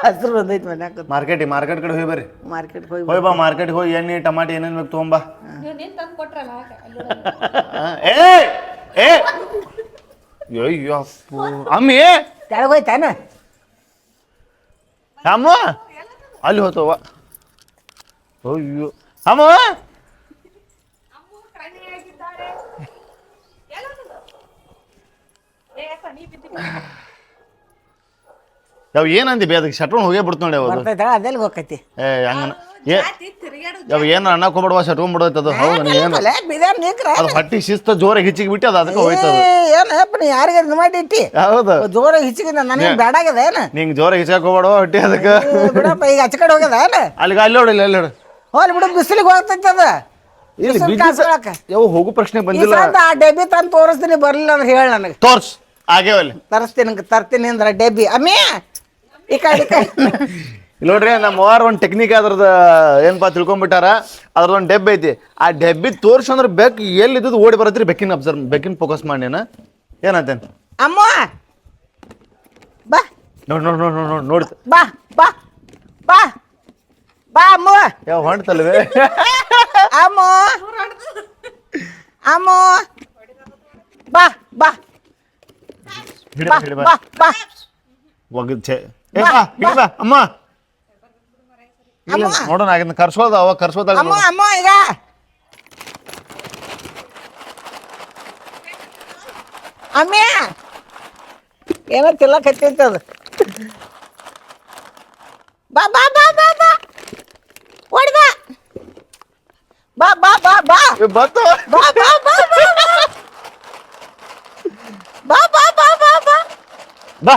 ಹಸ್ರು ಬಂದೈತಿ ಮನ್ಯಾಕ ಮಾರ್ಕೆಟ್ ಮಾರ್ಕೆಟ್ ಕಡೆ ಹೋಗಿ ಬರ್ರಿ. ಮಾರ್ಕೆಟ್ ಹೋಗಿ ಹೋಗಿ ಬಾ ಮಾರ್ಕೆಟ್ ಹೋಗಿ ಎಣ್ಣೆ ಟಮಾಟಿ ಏನೇನು ಬೇಕು ತೊಗೊಂಬಾ ನೀವು ನಿನ್ ತಂದು ಕೊಟ್ರಲ್ಲ ಏ ಏ. ಅಯ್ಯೋ ಅಮ್ಮಿ ತೆಳಗೆ ಹೋಯ್ತಾನ ಅಮ್ಮ ಅಲ್ಲಿ ಹೋತವ ಅಯ್ಯೋ. ಅಮ್ಮ. ಯಾವ ಏನಂದಿ ಬೇ ಅದಕ್ಕೆ ಶಟ್ರೂನ್ ಹೋಗೇ ಬಿಡ್ತು ನೋಡಿ ಅದು ಬರ್ತೈತೆ ಅದೆಲ್ಲಿ ಹೋಗೈತಿ ಏ ಹಂಗನ ಏ ಯಾವ ಏನು ಅಣ್ಣ ಕೊಬಿಡುವ ಶಟ್ರೂನ್ ಬಿಡೋಯ್ತು ಅದು ಹೌದು ಏನು? ಬಿದಾರ್ ನಿಕ್ರ ಅದು ಹಟ್ಟಿ ಶಿಸ್ತ ಜೋರಾಗಿ ಹಿಚ್ಚಿಗೆ ಬಿಟ್ಟು ಅದು ಅದಕ್ಕೆ ಹೋಯ್ತು ಅದು ಏನಪ್ಪ ನೀ ಯಾರಿಗೆ ಇದು ಮಾಡಿಟ್ಟಿ? ಹೌದು. ಜೋರ ಹಿಚ್ಚಿಗಿಂದ ನನಗೆ ಬೇಡಾಗದ ಏನ? ನಿಂಗೆ ಜೋರಾಗಿ ಹಿಚ್ಚಾಕ ಹೋಗ್ಬೇಡ ಹಟ್ಟಿ ಅದಕ್ಕೆ? ಬಿಡಪ್ಪ ಈಗ ಹಚ್ಚ ಕಡೆ ಹೋಗ್ಯದ ಏನ? ಅಲ್ಲಿಗೆ ಅಲ್ಲಿ ನೋಡಿಲ್ಲ ಅಲ್ಲಿ ನೋಡು. ಹೋಲ್ ಬಿಡು ಬಿಸಿಲಿಗೆ ಹೋಗ್ತೈತೆ ಅದು. ಇಲ್ಲಿ. ಯಾವ ಹೋಗು ಪ್ರಶ್ನೆ ಬಂದಿಲ್ಲ. ಆ ಡೆಬ್ಬಿ ತಂದು ತೋರಿಸ್ತೀನಿ ಬರಲಿಲ್ಲ ಅಂದ್ರೆ ಹೇಳ ನನಗೆ. ತೋರ್ಸ್. ಆಗೇವಲ್ಲಿ ತರಿಸ್ತೀನಿ ತರ್ತೀನಿ ಅಂದ್ರೆ ಡೆಬ್ಬಿ ಅಮ್ಮಿ! ಈ ಕಡೆ ಈ ಕಡೆ ನೋಡ್ರಿ ನಮ್ಮ ಅವ್ವಾರ ಒಂದು ಟೆಕ್ನಿಕ್ ಅದ್ರದ್ದು ಏನಪ್ಪಾ ತಿಳ್ಕೊಂಡ್ಬಿಟ್ಟಾರ? ಅದ್ರದ್ದು ಒಂದು ಡೆಬ್ಬಿ ಐತಿ. ಆ ಡೆಬ್ಬಿ ತೋರ್ಸು ಅಂದ್ರೆ ಬೆಕ್ಕು ಎಲ್ಲಿದ್ದು ಓಡಿ ಬರತ್ರಿ ಬೆಕ್ಕಿನ ಅಬ್ಸರ್ವ್ ಬೆಕ್ಕಿನ ಫೋಕಸ್ ಮಾಡಿ ಏನ ಏನಂತೇನೆ ಅಮ್ಮ! ಬಾ. ನೋಡಿ ನೋಡಿ ನೋಡಿ ನೋಡಿ ನೋಡಿ ಬಾ ಬಾ ಬಾ. ಬಾ ಅಮ್ಮ. ಯಾವ ಹೊಂಟಲ್ವೇ ಅಮ್ಮ. ಅಮ್ಮ. ಬಾ ಬಾ. ಹಿಡಿ ಬಾ ಹಿಡಿ ಬಾ ಬಾ. ಒಗದ್ ಏ ಬಾ ಅಮ್ಮ ಇಲ್ಲ ನೋಡೋಣ ಆಗಿನ ಕರ್ಸೋದ ಅವ ಕರ್ಸೋದಾಗ ಅಮ್ಮ ಅಮ್ಮ ಈಗ ಅಮ್ಮ ಏನೋ ತಿಲ್ಲಕತ್ತೈತೆ ಅದು ಬಾ ಬಾ ಬಾ ಬಾ ಬಾ ಓಡಿ ಬಾ ಬಾ ಬಾ ಬಾ ಬಾ ಏ, ಬತ್ತು ಬಾ ಬಾ ಬಾ ಬಾ ಬಾ ಬಾ ಬಾ ಬಾ ಬಾ ಬಾ ಬಾ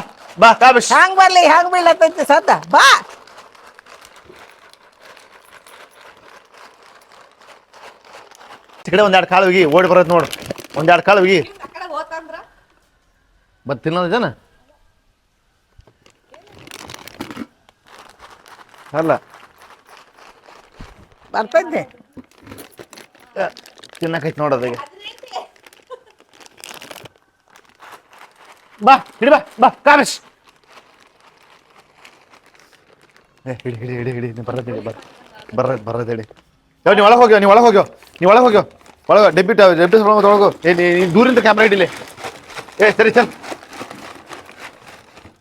ಕಾಬಿಶ್ ಶಾಂಗ್ ಬರ್ಲಿ ಹ್ಯಾಂಗ್ ಬೀಳತೈತಿ ಸದ್ದ. ಬಾ. ಕಡೆ ಒಂದೆರಡು ಕಾಳು ಹೋಗಿ ಓಡಿ ಬರತ್ ನೋಡು. ಒಂದೆರಡು ಕಾಳು ಹೋಗಿ ಮತ್ತೆ ತಿನ್ನೋದು ಜನ ಅಲ್ಲ. ಬರ್ತೈತೆ. ತಿನ್ನಕೈತಿ ನೋಡೋದು ಬಾ ಹಿಡಿ ಬಾ ಬಾ ಕಾಮೇಶ್ ಏ ಹಿಡಿ ಹಿಡಿ ಹಿಡಿ ಹಿಡಿ ನೀವು ಬರೋದು ಹೇಳಿ ಬರ ಬರೋದು ಬರೋದು ಹೇಳಿ ಯಾವ ನೀವು ಒಳಗೆ ಹೋಗ್ಯೋ ನೀವು ಒಳಗೆ ಹೋಗ್ಯೋ ನೀವು ಒಳಗೆ ಹೋಗ್ಯೋ. ಒಳಗೆ ಡೆಬ್ಯೂಟ್ ಡೆಬಿಟ್ ಒಳಗು ಏ ನೀ ದೂರಿಂದ ಕ್ಯಾಮ್ರಾ ಹಿಡಿಲಿ. ಏ ಸರಿ ಚಲ್.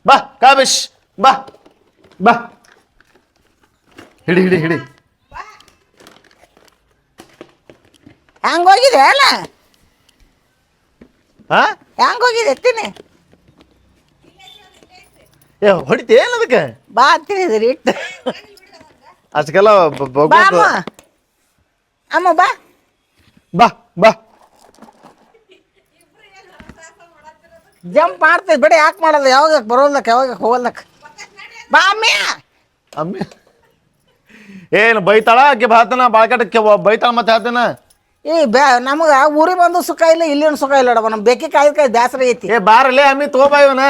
ಬಾ ಕಾಮೇಶ್ ಬಾ ಬಾ. ಹಿಡಿ ಹಿಡಿ ಹಿಡಿ. ಹಂಗೋಗಿದೆ ಹೋಗಿದೆ ಅಲ್ಲ? ಹಾ ಹ್ಯಾಂಗ್ ಹೋಗಿದೆ ಎತ್ತೀನಿ? ಏ ಹೊಡಿತಿ ಏನು ಅದಕ್ಕೆ? ಬಾ ಅಂತೀನಿ ಇದ್ರಿ ಇಟ್ಟು. ಬ- ಬಾ ಭಗವಂತ ಅಮ್ಮ. ಅಮ್ಮ ಬಾ. ಬಾ ಬಾ. ಜಂಪ್ ಮಾಡ್ತೈತಿ ಬಿಡಿ ಯಾಕೆ ಮಾಡಲ್ಲ ಯಾವಾಗ ಬರೋದಕ್ಕೆ ಯಾವಾಗ ಹೋಗಲ್ದಕ್ಕ ಬಾ ಅಮ್ಮಿ. ಅಮ್ಮ. ಏನು ಬೈತಾಳ ಆಕೆ ಬಾತನ ಬಾಳ್ಕಟಕ್ಕೆ ಬೈತಾಳ ಮತ್ತೆ ಹೇಳ್ತೇನ ಏ ಬ್ಯಾ ನಮಗೆ ಊರಿಗೆ ಬಂದು ಸುಖ ಇಲ್ಲ ಇಲ್ಲಿನ ಸುಖ ಇಲ್ಲ ನೋಡಮ್ಮ. ನಮ್ಮ ಬೇಕಿ ಕಾಯ್ದು ಕಾಯ್ದು ಐತಿ. ಏ ಬಾರಲ್ಲೇ ಅಮ್ಮಿ ತಗೋಬಾ ಇವನ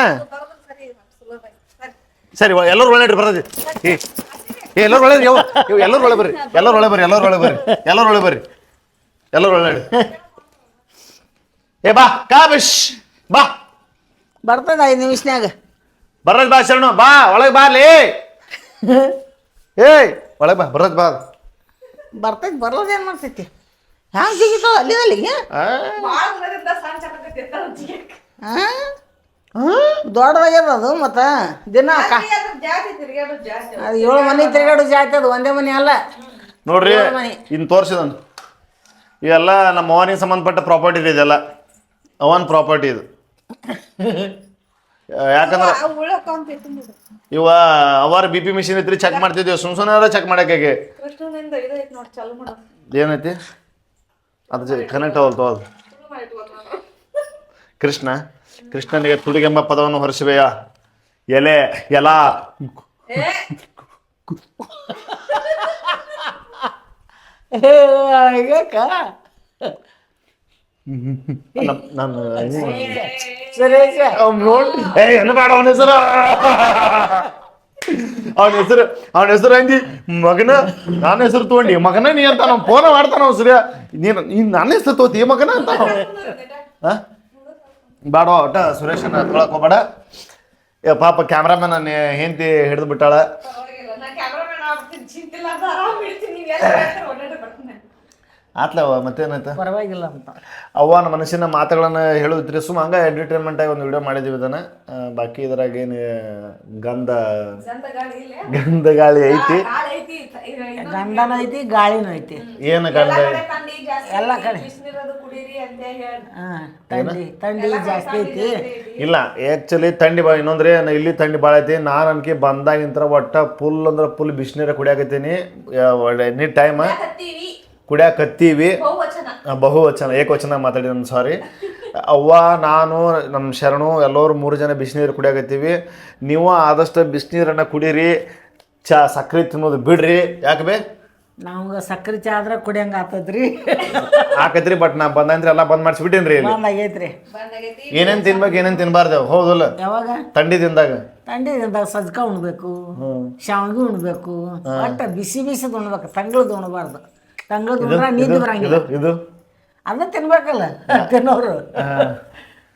ಸರಿ ಎಲ್ಲರೂ ಒಳ್ಳೆ ಬರೋದು ಎಲ್ಲರೂ ಒಳ್ಳೆ ಯಾವ ಇವ್ ಎಲ್ಲರೂ ಒಳ್ಳೆ ಬರ್ರಿ. ಎಲ್ಲರೂ ಒಳ್ಳೆ ಬರ್ರಿ ಎಲ್ಲರೂ ಒಳ್ಳೆ ಬರ್ರಿ. ಎಲ್ಲರೂ ಒಳ್ಳೆ ಬರ್ರಿ. ಎಲ್ಲರೂ ಒಳ್ಳೆ ಏ ಬಾ ಕಾಬಿಶ್ ಬಾ. ಬರ್ತದ ಐದು ನಿಮಿಷನ್ಯಾಗ. ಬರೋದ್ ಬಾ ಶರಣು. ಬಾ ಒಳಗೆ ಬಾ ಲೇ. ಏಯ್ ಒಳಗೆ ಬಾ ಬರೋದ್ ಬಾ. ಬರ್ತೈತಿ ಬರೋದು ಏನು ಮಾಡ್ತೈತಿ? ಹ್ಯಾಂಗ ಸಿಗಿತ್ತು ಅಲ್ಲಿ ಅಲ್ಲಿಗೆ ಆ? ದೊಡ್ಡದಾಗ್ಯದ ಅದು ಮತ್ತು? ದಿನ ಕ ಅದು ಏಳು ಮನೆ ತಿರುಗಾಡು ಜಾತಿ ಅದು ಒಂದೇ ಮನೆ ಅಲ್ಲ. ನೋಡ್ರಿ. ಇನ್ ತೋರ್ಸಿದನು ಇವೆಲ್ಲ ನಮ್ಮ ಅವನಿಗೆ ಸಂಬಂಧಪಟ್ಟ ಪ್ರಾಪರ್ಟಿ ಇದೆ ಇದೆಲ್ಲ. ಅವನ್ ಪ್ರಾಪರ್ಟಿ ಇದು. ಯಾಕಂದ್ರೆ ಇವ ಅವರ ಬಿ ಪಿ ಮಿಷಿನ್ ಇತ್ರಿ ಚೆಕ್ ಮಾಡ್ತಿದ್ದೀವಿ ಸುಮ್ ಸುಮ್ಮನೆ ಚೆಕ್ ಮಾಡಕ್ಕೆ ಏನೈತಿ? ಅದು ಕನೆಕ್ಟ್ ಅವಲ್ ತೋಲ್ ಕೃಷ್ಣ ಕೃಷ್ಣನಿಗೆ ತುಡಿಗೆಂಬ ಪದವನ್ನು ಹೊರಿಸುವೆಯ? ಎಲೆ ಎಲ. ನಾನು ಅವ್ನ್ ಹೆಸರು. ಅವನ ಹೆಸರು ಅವನ ಹೆಸರು ಅಂದಿ ಮಗನ ನನ್ನ ಹೆಸರು ತಗೊಂಡಿ. ಮಗನ ನೀ ಅಂತ ನಾವು ಫೋನ್ ಮಾಡ್ತಾನ ಸರಿಯ? ಸೂರ್ಯ ನೀನು ನೀನ್ ನನ್ನ ಹೆಸರು ತೋತಿ ಮಗನ ಅಂತ ಬೇಡ ಒಟ್ಟ ಸುರೇಶನ ತೊಳಕ್ ಹೋಗ್ಬೇಡ. ಏ ಪಾಪ ಕ್ಯಾಮ್ರಾಮನ್ ಹೆಂಡತಿ ಹಿಡಿದು ಬಿಟ್ಟಾಳ. ಆತ್ಲವ ಮತ್ತೇನಾಯ್ತು? ಪರವಾಗಿಲ್ಲ ಅಂತ. ಅವ್ವ ನಮ್ಮ ಮನಸ್ಸಿನ ಮಾತುಗಳನ್ನು ಹೇಳುದ್ರಿ ಸುಮ್ಮ ಹಂಗ ಎಂಟರ್ಟೈನ್ಮೆಂಟ್ ಆಗಿ ಒಂದು ವಿಡಿಯೋ ಮಾಡಿದೀವಿ ಇದನ್ನ. ಬಾಕಿ ಇದ್ರಾಗ ಏನು ಗಂಧ ಗಂಧ ಗಾಳಿ ಐತಿ. ಗಂಡನೂ ಐತಿ ಗಾಳಿನೂ ಐತಿ. ಏನು ಗಂಧ? ಎಲ್ಲ ಕಡೆ ತಂಡಿ ತಂಡಿ ಜಾಸ್ತಿ ಐತಿ. ಇಲ್ಲ ಆ್ಯಕ್ಚುಲಿ ಥಂಡಿ ಬಾ ಇನ್ನೊಂದ್ರೆ ನಾ ಇಲ್ಲಿ ಥಂಡಿ ಭಾಳ ಐತಿ. ನಾನು ಅನ್ಕಿ ಬಂದಾಗಿಂತ್ರ ಒಟ್ಟ ಫುಲ್ ಅಂದ್ರೆ ಫುಲ್ ಬಿಸಿನೀರ ಕುಡಿಯಾಕತ್ತೀನಿ. ಎನಿ ಟೈಮ್ ಕುಡಿಯಾಕತ್ತೀವಿ ಬಹುವಚನ. ಏಕವಚನ ಮಾತಾಡಿ ನಾನು ಸಾರಿ ಅವ್ವ ನಾನು ನಮ್ಮ ಶರಣು ಎಲ್ಲರೂ ಮೂರು ಜನ ಬಿಸಿನೀರು ಕುಡಿಯಕತ್ತೀವಿ. ನೀವು ಆದಷ್ಟು ಬಿಸಿನೀರನ್ನು ಕುಡೀರಿ. ಚಾ ಸಕ್ಕರೆ ತಿನ್ನೋದು ಬಿಡ್ರಿ. ಯಾಕೆ ಬೇ? ನಮ್ಗೆ ಸಕ್ಕರೆ ಚಾ ಆದ್ರೆ ಕುಡಿಯಂಗ ಆತದ್ರಿ. ಹಾಕತ್ರಿ ಬಟ್ ನಾ ಬಂದಂದ್ರೆ ಎಲ್ಲ ಬಂದ್ ಮಾಡಿಸ್ಬಿಟ್ಟೇನ್ರಿ ರೀ ಬಂದ್ ಆಗೈತ್ರಿ. ಏನೇನು ತಿನ್ಬೇಕು ಏನೇನು ತಿನ್ಬಾರ್ದು? ಹೌದಲ್ಲ. ಯಾವಾಗ? ಥಂಡಿ ತಂಡಿ ತಿಂದಾಗ ಸಜ್ಕ ಉಣ್ಬೇಕು ಶಾವಿಗೆ ಉಣ್ಬೇಕು ಒಟ್ಟ ಬಿಸಿ ಬಿಸಿದು ಉಣ್ಬೇಕು ತಂಗಳು ಉಣ್ಬಾರ್ದು. ತಂಗಳದ್ದು ಉಣ್ರ ನಿದ್ದೆ ಬರಂಗಿಲ್ಲ ಇದು ಅದನ್ನ ತಿನ್ಬೇಕಲ್ಲ ತಿನ್ನೋರು.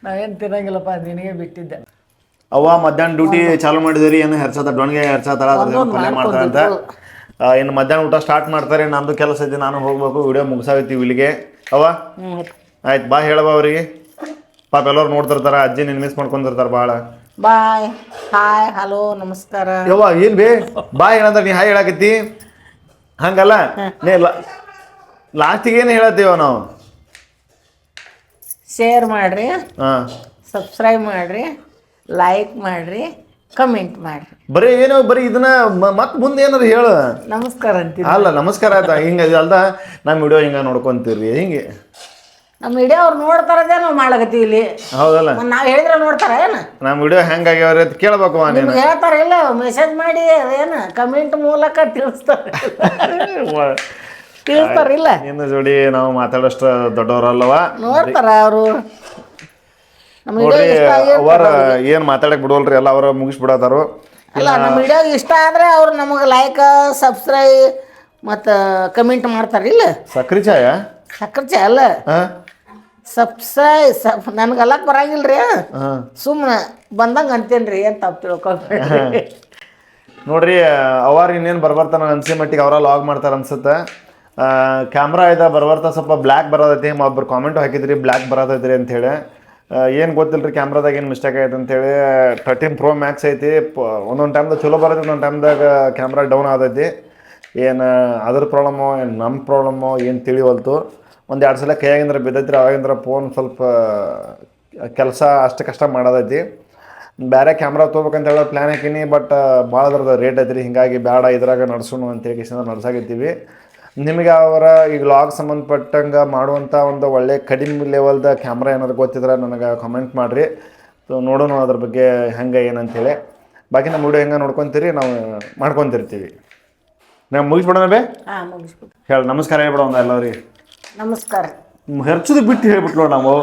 ನಾವೇನು ತಿನ್ನಂಗಿಲ್ಲಪ್ಪ ನಿನಗೆ ಬಿಟ್ಟಿದ್ದೆ. ಅವ್ವ ಮಧ್ಯಾಹ್ನ ಡ್ಯೂಟಿ ಚಾಲು ಮಾಡಿದ್ರಿ ಏನು ಹೆರ್ಸತ್ತ ಡೊಣ್ಗೆ ಹೆರ್ಸತ್ತಾರ ಪಲ್ಯ ಮಾಡ್ತಾರ ಅಂತ. ಏನು ಇನ್ನು ಮಧ್ಯಾಹ್ನ ಊಟ ಸ್ಟಾರ್ಟ್ ಮಾಡ್ತಾರೆ ನಮ್ದು ಕೆಲಸ ಐತಿ ನಾನು ಹೋಗ್ಬೇಕು ವಿಡಿಯೋ ಮುಗಿಸಾಗತ್ತೀವಿ ಇಲ್ಲಿಗೆ. ಅವ ಆಯ್ತು. ಬಾ ಹೇಳವ ಅವ್ರಿಗೆ. ಪಾಪ ಎಲ್ಲರೂ ನೋಡ್ತಿರ್ತಾರ ಅಜ್ಜಿ ನಿನ್ ಮಿಸ್ ಮಾಡ್ಕೊಂಡಿರ್ತಾರ ಬಾಳ. ಬಾಯ್ ಹಾಯ್ ಹಲೋ ನಮಸ್ಕಾರ. ಯವ್ವ ಏನ್ ಬೇ? ಬಾಯ್ ಏನಂದ್ರೆ ನೀ ಹಾಯ್ ಹೇಳಾಕತ್ತಿ. ಹಂಗಲ್ಲ? ನೀ ಲಾಸ್ಟಿಗೆ ಏನು ಹೇಳತ್ತೀವ ನಾವು? ಶೇರ್ ಮಾಡ್ರಿ. ಹಾಂ. ಸಬ್ಸ್ಕ್ರೈಬ್ ಮಾಡ್ರಿ. ಲೈಕ್ ಮಾಡ್ರಿ. ಕಮೆಂಟ್ ಮಾಡ್ರಿ. ಬರೀ ಏನೋ ಬರೀ ಇದನ್ನ ಮತ್ತೆ ಮುಂದೆ ಏನಾರು ಹೇಳು. ನಮಸ್ಕಾರ ಅಂತೀವಿ ಅಲ್ಲ ನಮಸ್ಕಾರ ಆಯ್ತಾ? ಹಿಂಗೆ ಅಲ್ದ? ನಮ್ಮ ವಿಡಿಯೋ ಹಿಂಗೆ ನೋಡ್ಕೊಂತೀರಿ. ಹಿಂಗೆ. ನಮ್ಮ ವಿಡಿಯೋ ಅವ್ರು ನೋಡ್ತಾರದೇ ನಾವು ಮಾಡ್ಲಕತ್ತೀವಿ ಇಲ್ಲಿ. ಹೌದಲ್ಲ? ನಾವು ಹೇಳಿದ್ರೆ ನೋಡ್ತಾರ ಏನು? ನಮ್ಮ ವಿಡಿಯೋ ಹೆಂಗಾಗ್ಯಾವ್ರಿ ಅಂತ ಕೇಳ್ಬೇಕು ನೀನು ನಿಮ್ಗೆ ಹೇಳ್ತಾರ ಇಲ್ಲ ಮೆಸೇಜ್ ಮಾಡಿ ಅದೇನು ಕಮೆಂಟ್ ಮೂಲಕ ತಿಳಿಸ್ತಾರೆ ಇಲ್ಲ. ನಿನ್ನ ಜೋಡಿ ನಾವು ಮಾತಾಡೋಷ್ಟು ದೊಡ್ಡವರಲ್ಲವ. ನೋಡ್ತಾರ ಅವರು. ನಮ್ಮ ವಿಡಿಯೋ ನೋಡ್ರಿ ಇಷ್ಟ ಆಗಿ ಅವರ ಏನು ಮಾತಾಡಕ್ ಬಿಡೋಲ್ರಿ ಎಲ್ಲ ಅವರ ಮುಗಿಸ್ಬಿಡತಾರು ಅಲ್ಲ ನಮ್ಮ ವಿಡಿಯೋ ಇಷ್ಟ ಆದ್ರೆ ಅವ್ರು ನಮಗೆ ಲೈಕ್ ಸಬ್ಸ್ಕ್ರೈಬ್ ಮತ್ತು ಕಮೆಂಟ್ ಮಾಡ್ತಾರಿಲ್ಲ ಸಕ್ರಿ ಚಾಯ? ಸಕ್ಕರೆ ಅಲ್ಲ. ಹಾಂ? ಸಬ್ಸ್ಕ್ರೈ ಸಬ್ ನನಗೆ ಅಲ್ಲಕ್ ಬರಂಗಿಲ್ರಿ. ಹಾಂ. ಸುಮ್ಮನೆ ಬಂದಂಗೆ ಅಂತೇನ್ರಿ ಏನು ತಪ್ಪು ತಿಳ್ಕೊಬೇಡ್ರಿ ನೋಡ್ರಿ ಅವಾರ ಇನ್ನೇನು ಬರ್ಬರ್ತಾನ ಅನ್ಸಿ ಮಟ್ಟಿಗೆ ಅವರ ಲಾಗ್ ಮಾಡ್ತಾರ ಅನ್ಸುತ್ತೆ. ಕ್ಯಾಮ್ರಾ ಇದ ಬರ್ಬರ್ತಾ ಸ್ವಲ್ಪ ಬ್ಲ್ಯಾಕ್ ಬರೋದೈತಿ ಒಬ್ರು ಕಾಮೆಂಟ್ ಹಾಕಿದ್ರಿ ಬ್ಲ್ಯಾಕ್ ಬರೋದೈತ್ರಿ ಅಂಥೇಳಿ ಏನು ಗೊತ್ತಿಲ್ಲ ರೀ ಕ್ಯಾಮ್ರಾದಾಗ ಏನು ಮಿಸ್ಟೇಕ್ ಆಗೈತೆ ಅಂತೇಳಿ ತರ್ಟೀನ್ ಪ್ರೋ ಮ್ಯಾಕ್ಸ್ ಐತಿ. ಪ ಒಂದೊಂದು ಟೈಮ್ದಾಗ ಚಲೋ ಬರೋದು ಒಂದೊಂದು ಟೈಮ್ದಾಗ ಕ್ಯಾಮ್ರಾ ಡೌನ್ ಆದೈತಿ ಏನು ಅದ್ರ ಪ್ರಾಬ್ಲಮ್ಮು ಏನು ನಮ್ಮ ಪ್ರಾಬ್ಲಮ್ಮು ಏನು ತಿಳಿವಲ್ತು. ಒಂದು ಎರಡು ಸಲ ಕೈಯಾಗಿಂದ್ರೆ ಬಿದ್ದೈತ್ರಿ ಅವಾಗಿಂದ್ರೆ ಫೋನ್ ಸ್ವಲ್ಪ ಕೆಲಸ ಅಷ್ಟು ಕಷ್ಟ ಮಾಡೋದೈತಿ. ಬೇರೆ ಕ್ಯಾಮ್ರಾ ತೊಗೋಬೇಕಂತ ಹೇಳೋ ಪ್ಲ್ಯಾನ್ ಹಾಕೀನಿ ಬಟ್ ಭಾಳ ಅದ್ರದ್ದು ರೇಟ್ ಐತ್ರಿ. ಹಿಂಗಾಗಿ ಬೇಡ ಇದ್ರಾಗ ನಡ್ಸೋಣ ಅಂತೇಳಿ ಕಿಶನ್ ನಡ್ಸಾಕಿರ್ತೀವಿ ನಿಮಗೆ ಅವರ ಈಗ ಲಾಗ್ ಸಂಬಂಧಪಟ್ಟಂಗೆ ಮಾಡುವಂಥ ಒಂದು ಒಳ್ಳೆ ಕಡಿಮೆ ಲೆವೆಲ್ದ ಕ್ಯಾಮ್ರಾ ಏನಾದ್ರು ಗೊತ್ತಿದ್ರೆ ನನಗೆ ಕಮೆಂಟ್ ಮಾಡಿರಿ. ಸೊ ನೋಡೋಣ ಅದ್ರ ಬಗ್ಗೆ ಹೆಂಗೆ ಏನಂತೇಳಿ ಬಾಕಿ ನಮ್ಮ ವಿಡಿಯೋ ಹೆಂಗೆ ನೋಡ್ಕೊತೀರಿ ನಾವು ಮಾಡ್ಕೊತಿರ್ತೀವಿ. ನಾವು ಮುಗಿಸ್ಬಿಡೋಣ ಬೇ? ಹೇಳಿ ನಮಸ್ಕಾರ ಹೇಳ್ಬಿಡೋಣ ಎಲ್ಲರಿಗೆ ನಮಸ್ಕಾರ. ಹೆರ್ಚೋದು ಬಿಟ್ಟು ಹೇಳ್ಬಿಟ್ಲೋ ನಾವು.